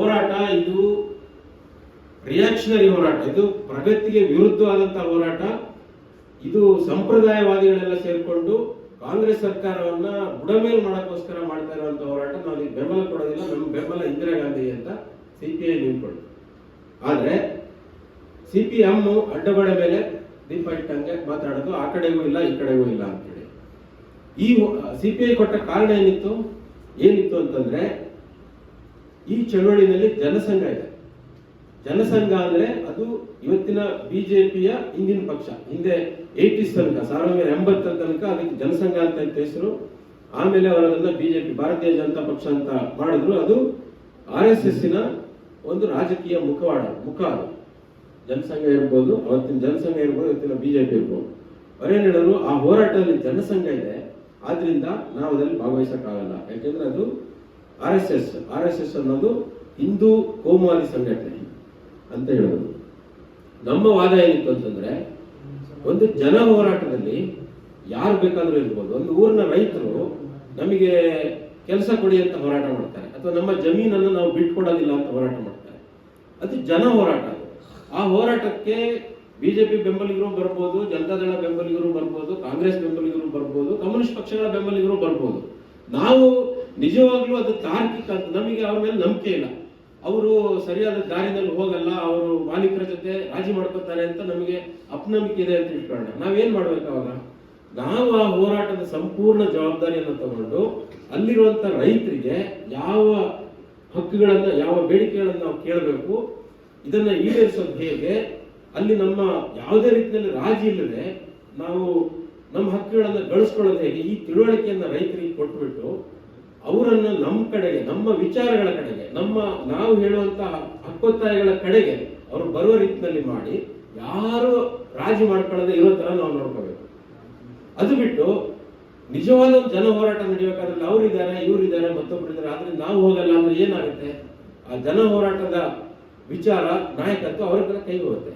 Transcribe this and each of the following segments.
ಹೋರಾಟ ಇದು ರಿಯಾಕ್ಷನರಿ ಹೋರಾಟ. ಇದು ಪ್ರಗತಿಗೆ ವಿರುದ್ಧವಾದಂತಹ ಹೋರಾಟ. ಇದು ಸಂಪ್ರದಾಯವಾದಿಗಳೆಲ್ಲ ಸೇರಿಕೊಂಡು ಕಾಂಗ್ರೆಸ್ ಸರ್ಕಾರವನ್ನ ಬುಡಮೇಲು ಮಾಡೋಕ್ಕೋಸ್ಕರ ಮಾಡ್ತಾ ಇರುವಂತಹ ಹೋರಾಟ. ನಾವು ಬೆಂಬಲ ಕೊಡೋದಿಲ್ಲ. ನಮ್ಮ ಬೆಂಬಲ ಇಂದಿರಾ ಗಾಂಧಿ ಅಂತ ಸಿಪಿಐ ನಿಂತ್ಕೊಂಡು ಆದ್ರೆ ಸಿಪಿಎಂ ಅಡ್ಡಗೋಡೆ ಮೇಲೆ ದೀಪ ಇಟ್ಟಂಗೆ ಮಾತಾಡೋದು, ಆ ಕಡೆಗೂ ಇಲ್ಲ, ಈ ಕಡೆಗೂ ಇಲ್ಲ ಅಂತೇಳಿ ಈ ಸಿಪಿಐ ಕೊಟ್ಟ ಕಾರಣ ಏನಿತ್ತು? ಏನಿತ್ತು ಅಂತಂದ್ರೆ ಈ ಚಳವಳಿನಲ್ಲಿ ಜನಸಂಘ ಇದೆ. ಜನಸಂಘ ಅಂದ್ರೆ ಅದು ಇವತ್ತಿನ ಬಿಜೆಪಿಯ ಹಿಂದಿನ ಪಕ್ಷ. ಹಿಂದೆ ಏಟೀಸ್ ತನಕ, ಸಾವಿರದ ಒಂಬೈನೂರ ಎಂಬತ್ತರ ತನಕ ಅದಕ್ಕೆ ಜನಸಂಘ ಅಂತ ಇತ್ತು ಹೆಸರು. ಆಮೇಲೆ ಅವರದನ್ನ ಬಿಜೆಪಿ, ಭಾರತೀಯ ಜನತಾ ಪಕ್ಷ ಅಂತ ಮಾಡಿದ್ರು. ಅದು ಆರ್ ಎಸ್ ಎಸ್ನ ಒಂದು ರಾಜಕೀಯ ಮುಖವಾಡ ಮುಖ ಅದು ಜನಸಂಘ ಇರ್ಬೋದು, ಅವತ್ತಿನ ಜನಸಂಘ ಇರ್ಬೋದು, ಇವತ್ತಿನ ಬಿಜೆಪಿ ಇರ್ಬೋದು. ಅವರೇನು ಹೇಳಿದ್ರು? ಆ ಹೋರಾಟದಲ್ಲಿ ಜನಸಂಘ ಇದೆ. ಆದ್ರಿಂದ ನಾವು ಅದರಲ್ಲಿ ಭಾಗವಹಿಸಕ್ಕಾಗಲ್ಲ. ಯಾಕೆಂದ್ರೆ ಅದು R S S, R S S ಅನ್ನೋದು ಹಿಂದೂ ಕೋಮುವಾದಿ ಸಂಘಟನೆ ಅಂತ ಹೇಳೋದು ನಮ್ಮ ವಾದ ಏನಿತ್ತು ಅಂತಂದ್ರೆ, ಒಂದು ಜನ ಹೋರಾಟದಲ್ಲಿ ಯಾರು ಬೇಕಾದರೂ ಇರ್ಬೋದು. ಒಂದು ಊರಿನ ರೈತರು ನಮಗೆ ಕೆಲಸ ಕೊಡಿ ಅಂತ ಹೋರಾಟ ಮಾಡ್ತಾರೆ. ಅಥವಾ ನಮ್ಮ ಜಮೀನನ್ನು ನಾವು ಬಿಟ್ಕೊಡೋದಿಲ್ಲ ಅಂತ ಹೋರಾಟ ಮಾಡ್ತಾರೆ. ಅದು ಜನ ಹೋರಾಟ ಆ ಹೋರಾಟಕ್ಕೆ ಬಿಜೆಪಿ ಬೆಂಬಲಿಗರು ಬರ್ಬೋದು ಜನತಾದಳ ಬೆಂಬಲಿಗರು ಬರ್ಬೋದು, ಕಾಂಗ್ರೆಸ್ ಬೆಂಬಲಿಗರು ಬರ್ಬೋದು, ಕಮ್ಯುನಿಸ್ಟ್ ಪಕ್ಷಗಳ ಬೆಂಬಲಿಗರು ಬರ್ಬೋದು. ನಾವು ನಿಜವಾಗ್ಲೂ ಅದು ತಾರ್ಕಿಕ ಅಂತ ನಮಗೆ ಅವ್ರ ಮೇಲೆ ನಂಬಿಕೆ ಇಲ್ಲ. ಅವರು ಸರಿಯಾದ ದಾರಿನಲ್ಲಿ ಹೋಗಲ್ಲ, ಅವರು ಮಾಲೀಕರ ಜೊತೆ ರಾಜಿ ಮಾಡ್ಕೋತಾರೆ ಅಂತ ನಮಗೆ ಅಪನಂಬಿಕೆ ಇದೆ ಅಂತ ಇಟ್ಕೊಂಡ ನಾವೇನ್ ಮಾಡ್ಬೇಕು ಅವಾಗ? ನಾವು ಆ ಹೋರಾಟದ ಸಂಪೂರ್ಣ ಜವಾಬ್ದಾರಿಯನ್ನು ತಗೊಂಡು ಅಲ್ಲಿರುವಂತ ರೈತರಿಗೆ ಯಾವ ಹಕ್ಕುಗಳನ್ನ, ಯಾವ ಬೇಡಿಕೆಗಳನ್ನು ನಾವು ಕೇಳಬೇಕು, ಇದನ್ನ ಈಡೇರಿಸೋದು ಹೇಗೆ, ಅಲ್ಲಿ ನಮ್ಮ ಯಾವುದೇ ರೀತಿಯಲ್ಲಿ ರಾಜಿ ಇಲ್ಲದೆ ನಾವು ನಮ್ಮ ಹಕ್ಕುಗಳನ್ನು ಗಳಿಸ್ಕೊಳ್ಳೋದು ಹೇಗೆ, ಈ ತಿಳುವಳಿಕೆಯನ್ನ ರೈತರಿಗೆ ಕೊಟ್ಬಿಟ್ಟು ಅವರನ್ನ ನಮ್ಮ ಕಡೆಗೆ, ನಮ್ಮ ವಿಚಾರಗಳ ಕಡೆಗೆ, ನಮ್ಮ ನಾವು ಹೇಳುವಂತಹ ಹಕ್ಕೊತ್ತಾಯಗಳ ಕಡೆಗೆ ಅವರು ಬರುವ ರೀತಿಯಲ್ಲಿ ಮಾಡಿ, ಯಾರು ರಾಜಿ ಮಾಡ್ಕೊಳ್ಳದೆ ಇರೋ ತರ ನಾವು ನೋಡ್ಕೋಬೇಕು. ಅದು ಬಿಟ್ಟು ನಿಜವಾದ ಜನ ಹೋರಾಟ ನಡೆಯಬೇಕಾದ್ರೆ ಅವರಿದ್ದಾರೆ, ಇವರಿದ್ದಾರೆ ಮತ್ತೊಬ್ಬರಿದ್ದಾರೆ ಆದ್ರೆ ನಾವು ಹೋಗಲ್ಲ ಅಂದ್ರೆ ಏನಾಗುತ್ತೆ? ಆ ಜನ ಹೋರಾಟದ ವಿಚಾರ, ನಾಯಕತ್ವ ಅವ್ರ ಕೈ ಹೋಗುತ್ತೆ.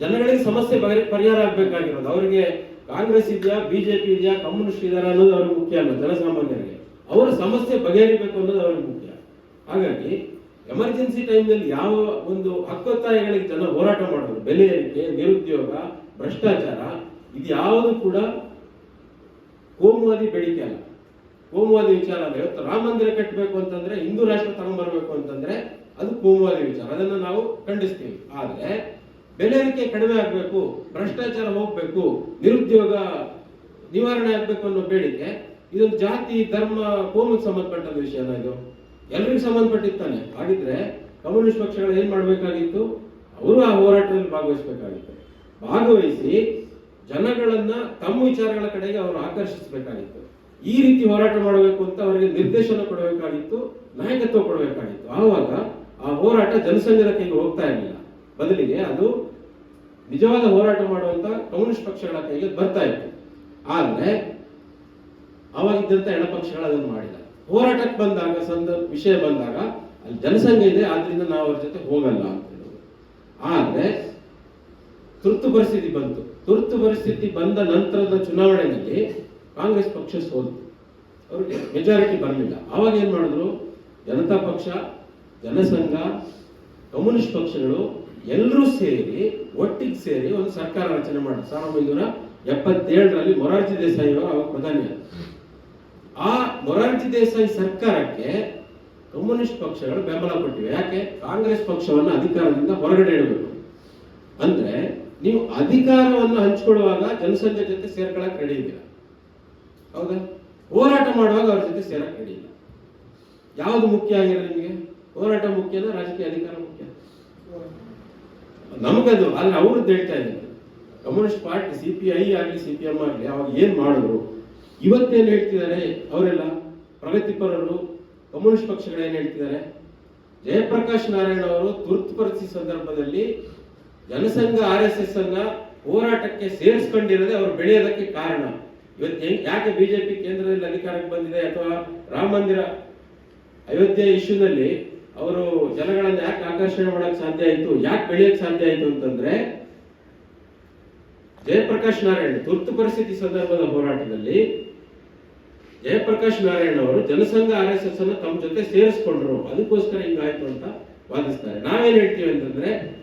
ಜನಗಳಿಗೆ ಸಮಸ್ಯೆ ಪರಿಹಾರ ಆಗ್ಬೇಕಾಗಿರೋದು. ಅವರಿಗೆ ಕಾಂಗ್ರೆಸ್ ಇದೆಯಾ, ಬಿಜೆಪಿ ಇದೆಯಾ, ಕಮ್ಯುನಿಸ್ಟ್ ಇದಾರ ಅನ್ನೋದು ಅವ್ರಿಗೆ ಮುಖ್ಯ ಅಲ್ಲ, ಜನಸಾಮಾನ್ಯರಿಗೆ. ಅವರ ಸಮಸ್ಯೆ ಬಗೆಹರಿಬೇಕು ಅನ್ನೋದು ಅವ್ರಿಗೆ ಮುಖ್ಯ. ಹಾಗಾಗಿ ಎಮರ್ಜೆನ್ಸಿ ಟೈಮ್ನಲ್ಲಿ ಯಾವ ಒಂದು ಹಕ್ಕೊತ್ತಾಯಗಳಿಗೆ ಜನ ಹೋರಾಟ ಮಾಡೋದು ಬೆಲೆ ಏರಿಕೆ, ನಿರುದ್ಯೋಗ, ಭ್ರಷ್ಟಾಚಾರ, ಇದು ಯಾವುದು ಕೂಡ ಕೋಮುವಾದಿ ಬೇಡಿಕೆ ಅಲ್ಲ. ಕೋಮುವಾದಿ ವಿಚಾರ ಇವತ್ತು ರಾಮ ಮಂದಿರ ಕಟ್ಟಬೇಕು ಅಂತಂದ್ರೆ ಹಿಂದೂ ರಾಷ್ಟ್ರ ತಗೊಂಡ್ಬರ್ಬೇಕು ಅಂತಂದ್ರೆ ಅದು ಕೋಮುವಾದಿ ವಿಚಾರ. ಅದನ್ನು ನಾವು ಖಂಡಿಸ್ತೀವಿ. ಆದರೆ, ಬೆಲೆ ಏರಿಕೆ ಕಡಿಮೆ ಆಗಬೇಕು, ಭ್ರಷ್ಟಾಚಾರ ಹೋಗ್ಬೇಕು, ನಿರುದ್ಯೋಗ ನಿವಾರಣೆ ಆಗಬೇಕು ಅನ್ನೋ ಬೇಡಿಕೆ ಇದೊಂದು ಜಾತಿ, ಧರ್ಮ ಕೋಮಕ್ಕೆ ಸಂಬಂಧಪಟ್ಟ ವಿಷಯನ ಇದು. ಎಲ್ರಿಗೂ ಸಂಬಂಧಪಟ್ಟಿರ್ತಾನೆ. ಹಾಗಿದ್ರೆ ಕಮ್ಯುನಿಸ್ಟ್ ಪಕ್ಷಗಳು ಏನ್ ಮಾಡಬೇಕಾಗಿತ್ತು? ಅವರು ಆ ಹೋರಾಟದಲ್ಲಿ ಭಾಗವಹಿಸಬೇಕಾಗಿತ್ತು. ಭಾಗವಹಿಸಿ ಜನಗಳನ್ನ ತಮ್ಮ ವಿಚಾರಗಳ ಕಡೆಗೆ ಅವರು ಆಕರ್ಷಿಸಬೇಕಾಗಿತ್ತು. ಈ ರೀತಿ ಹೋರಾಟ ಮಾಡಬೇಕು ಅಂತ ಅವರಿಗೆ ನಿರ್ದೇಶನ ಕೊಡಬೇಕಾಗಿತ್ತು, ನಾಯಕತ್ವ ಕೊಡಬೇಕಾಗಿತ್ತು. ಆವಾಗ ಆ ಹೋರಾಟ ಜನಸಂಘದ ಕೈಗೆ ಹೋಗ್ತಾ ಇರಲಿಲ್ಲ. ಬದಲಿಗೆ ಅದು ನಿಜವಾದ ಹೋರಾಟ ಮಾಡುವಂತ ಕಮ್ಯುನಿಸ್ಟ್ ಪಕ್ಷಗಳ ಕೈಗೆ ಬರ್ತಾ ಇತ್ತು. ಆದ್ರೆ ಅವಾಗಿದ್ದಂತ ಎಡಪಕ್ಷಗಳು ಅದನ್ನು ಮಾಡಿಲ್ಲ. ಹೋರಾಟಕ್ಕೆ ಬಂದಾಗ ಸಂದರ್ಭ ವಿಷಯ ಬಂದಾಗ ಅಲ್ಲಿ ಜನಸಂಖ್ಯೆ ಇದೆ, ಆದ್ರಿಂದ ನಾವು ಅವ್ರ ಜೊತೆ ಹೋಗಲ್ಲ ಅಂತ ಹೇಳೋದು ಆದ್ರೆ ತುರ್ತು ಪರಿಸ್ಥಿತಿ ಬಂತು. ತುರ್ತು ಪರಿಸ್ಥಿತಿ ಬಂದ ನಂತರದ ಚುನಾವಣೆಯಲ್ಲಿ ಕಾಂಗ್ರೆಸ್ ಪಕ್ಷ ಸೋಲ್ತು ಅವ್ರಿಗೆ ಮೆಜಾರಿಟಿ ಬರಲಿಲ್ಲ. ಅವಾಗ ಏನ್ ಮಾಡಿದ್ರು? ಜನತಾ ಪಕ್ಷ, ಜನಸಂಘ, ಕಮ್ಯುನಿಸ್ಟ್ ಪಕ್ಷಗಳು ಎಲ್ಲರೂ ಸೇರಿ, ಒಟ್ಟಿಗೆ ಸೇರಿ ಒಂದು ಸರ್ಕಾರ ರಚನೆ ಮಾಡಿದ್ರು. ಸಾವಿರದ ಒಂಬೈನೂರ ಎಪ್ಪತ್ತೇಳರಲ್ಲಿ ಮೊರಾರ್ಜಿ ದೇಸಾಯಿ ಅವರು ಅವಾಗ ಪ್ರಧಾನಿ. ಆ ಮೊರಾರ್ಜಿ ದೇಸಾಯಿ ಸರ್ಕಾರಕ್ಕೆ ಕಮ್ಯುನಿಸ್ಟ್ ಪಕ್ಷಗಳು ಬೆಂಬಲ ಕೊಟ್ಟಿವೆ. ಯಾಕೆ? ಕಾಂಗ್ರೆಸ್ ಪಕ್ಷವನ್ನು ಅಧಿಕಾರದಿಂದ ಹೊರಗಡೆ ಇಡಬೇಕು. ಅಂದ್ರೆ ನೀವು ಅಧಿಕಾರವನ್ನು ಹಂಚಿಕೊಳ್ಳುವಾಗ ಜನಸಂಖ್ಯೆ ಜೊತೆ ಸೇರ್ಕೊಳ್ಳಕ್ಕೆ ರೆಡಿ ಹೌದಾ? ಹೋರಾಟ ಮಾಡುವಾಗ ಅವ್ರ ಜೊತೆ ಸೇರಕ್ ರೆಡಿ ಇಲ್ಲ ಯಾವುದು ಮುಖ್ಯ ಆಗಿರೋ ನಿಮಗೆ? ಹೋರಾಟ ಮುಖ್ಯನ, ರಾಜಕೀಯ ಅಧಿಕಾರ ಮುಖ್ಯ? ನಮಗದು ಅಲ್ಲಿ ಅವ್ರದ್ದು ಹೇಳ್ತಾ ಇದ್ದಾರೆ communist party C P I ಆಗಲಿ ಸಿ ಪಿ ಎಂ ಆಗಲಿ, ಅವಾಗ ಏನ್ ಮಾಡಿದ್ರು? ಇವತ್ತೇನ್ ಹೇಳ್ತಿದ್ದಾರೆ ಅವರೆಲ್ಲ? ಪ್ರಗತಿಪರರು ಕಮ್ಯುನಿಸ್ಟ್ ಪಕ್ಷಗಳು ಏನು ಹೇಳ್ತಿದ್ದಾರೆ? ಜಯಪ್ರಕಾಶ್ ನಾರಾಯಣ ಅವರು ತುರ್ತು ಪರಿಸ್ಥಿತಿ ಸಂದರ್ಭದಲ್ಲಿ ಜನಸಂಘ ಆರ್ ಎಸ್ ಎಸ್ ಅನ್ನ ಹೋರಾಟಕ್ಕೆ ಸೇರಿಸ್ಕೊಂಡಿರೋದೇ ಅವರು ಬೆಳೆಯೋದಕ್ಕೆ ಕಾರಣ. ಇವತ್ತು ಯಾಕೆ ಬಿಜೆಪಿ ಕೇಂದ್ರದಲ್ಲಿ ಅಧಿಕಾರಕ್ಕೆ ಬಂದಿದೆ ಅಥವಾ ರಾಮ ಮಂದಿರ ಅಯೋಧ್ಯೆ ಇಶ್ಯೂನಲ್ಲಿ ಅವರು ಜನಗಳನ್ನ ಯಾಕೆ ಆಕರ್ಷಣೆ ಮಾಡಕ್ ಸಾಧ್ಯ ಆಯ್ತು, ಯಾಕೆ ಬೆಳೆಯಕ್ ಸಾಧ್ಯ ಆಯ್ತು ಅಂತಂದ್ರೆ ಜಯಪ್ರಕಾಶ್ ನಾರಾಯಣ್ ತುರ್ತು ಪರಿಸ್ಥಿತಿ ಸಂದರ್ಭದ ಹೋರಾಟದಲ್ಲಿ ಜಯಪ್ರಕಾಶ್ ನಾರಾಯಣ ಅವರು ಜನಸಂಘ ಆರ್ ಎಸ್ ಎಸ್ ಅನ್ನು ತಮ್ಮ ಜೊತೆ ಸೇರಿಸ್ಕೊಂಡ್ರು. ಅದಕ್ಕೋಸ್ಕರ ಹಿಂಗಾಯ್ತು ಅಂತ ವಾದಿಸ್ತಾರೆ. ನಾವೇನ್ ಹೇಳ್ತೀವಿ ಅಂತಂದ್ರೆ,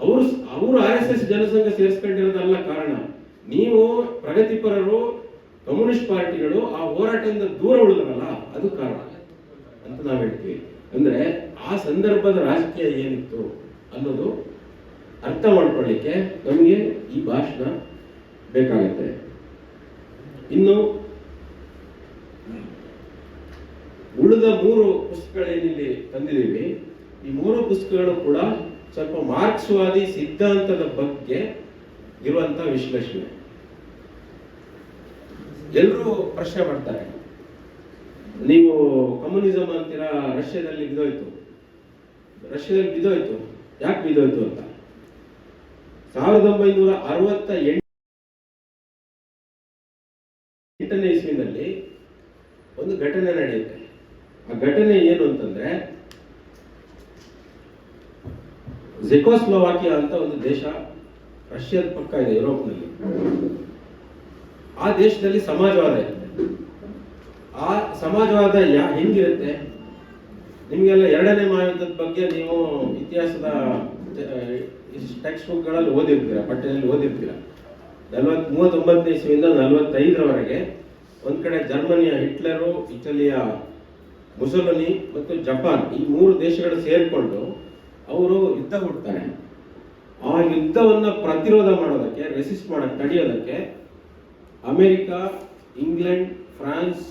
ಅವರು ಅವರು ಆರ್ ಎಸ್ ಎಸ್ ಜನಸಂಘ ಸೇರಿಸ್ಕೊಂಡಿರೋದಲ್ಲ ಕಾರಣ. ನೀವು ಪ್ರಗತಿಪರರು, ಕಮ್ಯುನಿಸ್ಟ್ ಪಾರ್ಟಿಗಳು ಆ ಹೋರಾಟದಿಂದ ದೂರ ಉಳಿದ್ರಲ್ಲ, ಅದು ಕಾರಣ. ಅಂತ ನಾವು ಹೇಳ್ತೀವಿ. ಅಂದ್ರೆ ಆ ಸಂದರ್ಭದ ರಾಜಕೀಯ ಏನಿತ್ತು ಅನ್ನೋದು ಅರ್ಥ ಮಾಡ್ಕೊಳ್ಳಿಕ್ಕೆ ನಮಗೆ ಈ ಭಾಷಣ ಬೇಕಾಗುತ್ತೆ. ಇನ್ನು ಉಳಿದ ಮೂರು ಪುಸ್ತಕಗಳೇನಿಲ್ಲಿ ತಂದಿದ್ದೀವಿ. ಈ ಮೂರು ಪುಸ್ತಕಗಳು ಕೂಡ ಸ್ವಲ್ಪ ಮಾರ್ಕ್ಸ್ವಾದಿ ಸಿದ್ಧಾಂತದ ಬಗ್ಗೆ ಇರುವಂತ ವಿಶ್ಲೇಷಣೆ. ಎಲ್ಲರೂ ಪ್ರಶ್ನೆ ಮಾಡ್ತಾರೆ. ನೀವು ಕಮ್ಯುನಿಸಮ್ ಅಂತೀರಾ, ರಷ್ಯಾದಲ್ಲಿ ಬಿದ್ದೋಯ್ತು. ರಷ್ಯಾದಲ್ಲಿ ಬಿದ್ದೋಯ್ತು. ಯಾಕೆ ಬಿದ್ದೋಯ್ತು ಅಂತ? ಸಾವಿರದ ಒಂಬೈನೂರ ಅರವತ್ತ ಎಂಟನೇ ಇಸ್ವಿನಲ್ಲಿ ಒಂದು ಘಟನೆ ನಡೆಯುತ್ತೆ. ಆ ಘಟನೆ ಏನು ಅಂತಂದ್ರೆ, ಜೆಕೋಸ್ಲೋವಾಕಿಯಾ ಅಂತ ಒಂದು ದೇಶ ರಷ್ಯಾದ ಪಕ್ಕ ಇದೆ ಯುರೋಪ್ನಲ್ಲಿ. ಆ ದೇಶದಲ್ಲಿ ಸಮಾಜವಾದ ಇರುತ್ತೆ ಆ ಸಮಾಜವಾದ ಯಾ, ಹೆಂಗಿರುತ್ತೆ? ನಿಮಗೆಲ್ಲ ಎರಡನೇ ಮಹಾಯುದ್ಧದ ಬಗ್ಗೆ ನೀವು ಇತಿಹಾಸದ ಟೆಕ್ಸ್ಟ್ ಬುಕ್ಗಳಲ್ಲಿ ಓದಿರ್ತೀರ, ಪಠ್ಯದಲ್ಲಿ ಓದಿರ್ತೀರ. ನಲ್ವತ್ ಮೂವತ್ತೊಂಬತ್ತನೇ ಇಸ್ವಿಯಿಂದ ನಲವತ್ತೈದರವರೆಗೆ ಒಂದ್ ಕಡೆ ಜರ್ಮನಿಯ ಹಿಟ್ಲರು, ಇಟಲಿಯ ಮುಸೊಲಿನಿ ಮತ್ತು ಜಪಾನ್ ಈ ಮೂರು ದೇಶಗಳು ಸೇರಿಕೊಂಡು ಅವರು ಯುದ್ಧ ಹುಡ್ತಾರೆ. ಆ ಯುದ್ಧವನ್ನು ಪ್ರತಿರೋಧ ಮಾಡೋದಕ್ಕೆ ರೆಸಿಸ್ಟ್ ಮಾಡೋಕ್ಕೆ ತಡೆಯೋದಕ್ಕೆ ಅಮೆರಿಕ, ಇಂಗ್ಲೆಂಡ್, ಫ್ರಾನ್ಸ್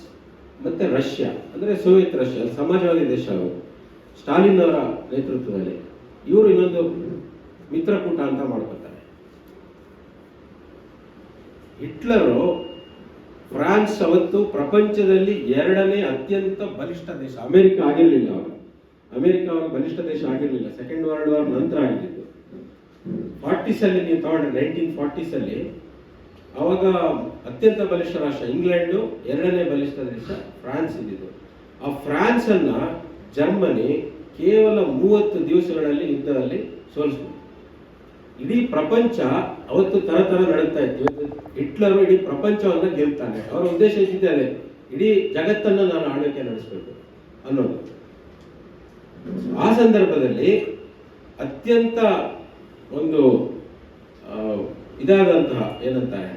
ಮತ್ತೆ ರಷ್ಯಾ, ಅಂದ್ರೆ ಸೋವಿಯತ್ ರಷ್ಯಾ ಸಮಾಜವಾದಿ ದೇಶ ಅವರು ಸ್ಟಾಲಿನ್ ಅವರ ನೇತೃತ್ವದಲ್ಲಿ. ಇವರು ಇನ್ನೊಂದು ಮಿತ್ರಕೂಟ ಅಂತ ಮಾಡ್ಕೊತಾರೆ. ಹಿಟ್ಲರು ಫ್ರಾನ್ಸ್ ಅವತ್ತು ಪ್ರಪಂಚದಲ್ಲಿ ಎರಡನೇ ಅತ್ಯಂತ ಬಲಿಷ್ಠ ದೇಶ. ಅಮೆರಿಕ ಆಗಿರಲಿಲ್ಲ ಅವರು. ಅಮೆರಿಕ ಬಲಿಷ್ಠ ದೇಶ ಆಗಿರಲಿಲ್ಲ. ಸೆಕೆಂಡ್ ವರ್ಲ್ಡ್ ವಾರ್ ನಂತರ ಆಗಿದ್ದು. ಫಾರ್ಟೀಸಲ್ಲಿ ನೀವು ತಗೊಂಡ್ರೆ ನೈನ್ಟೀನ್ ಫಾರ್ಟೀಸ್ ಅಲ್ಲಿ ಅವಾಗ ಅತ್ಯಂತ ಬಲಿಷ್ಠ ರಾಷ್ಟ್ರ ಇಂಗ್ಲೆಂಡ್, ಎರಡನೇ ಬಲಿಷ್ಠ ದೇಶ ಫ್ರಾನ್ಸ್ ಇದ್ದಿದ್ದು. ಆ ಫ್ರಾನ್ಸ್ ಅನ್ನ ಜರ್ಮನಿ ಕೇವಲ ಮೂವತ್ತು ದಿವಸಗಳಲ್ಲಿ ಯುದ್ಧದಲ್ಲಿ ಸೋಲಿಸ್ಬಿಟ್ಟು ಇಡೀ ಪ್ರಪಂಚ ಅವತ್ತು ತರ ತರ ನಡೀತಾ ಇತ್ತು. ಹಿಟ್ಲರ್ ಇಡೀ ಪ್ರಪಂಚವನ್ನ ಗೆಲ್ತಾನೆ. ಅವರ ಉದ್ದೇಶ ಇದ್ದಿದ್ದಾರೆ ಇಡೀ ಜಗತ್ತನ್ನ ನಾನು ಆಳ್ವಿಕೆ ನಡೆಸಬೇಕು ಅನ್ನೋದು. ಆ ಸಂದರ್ಭದಲ್ಲಿ ಅತ್ಯಂತ ಒಂದು ಇದಾದಂತಹ ಏನಂತಾರೆ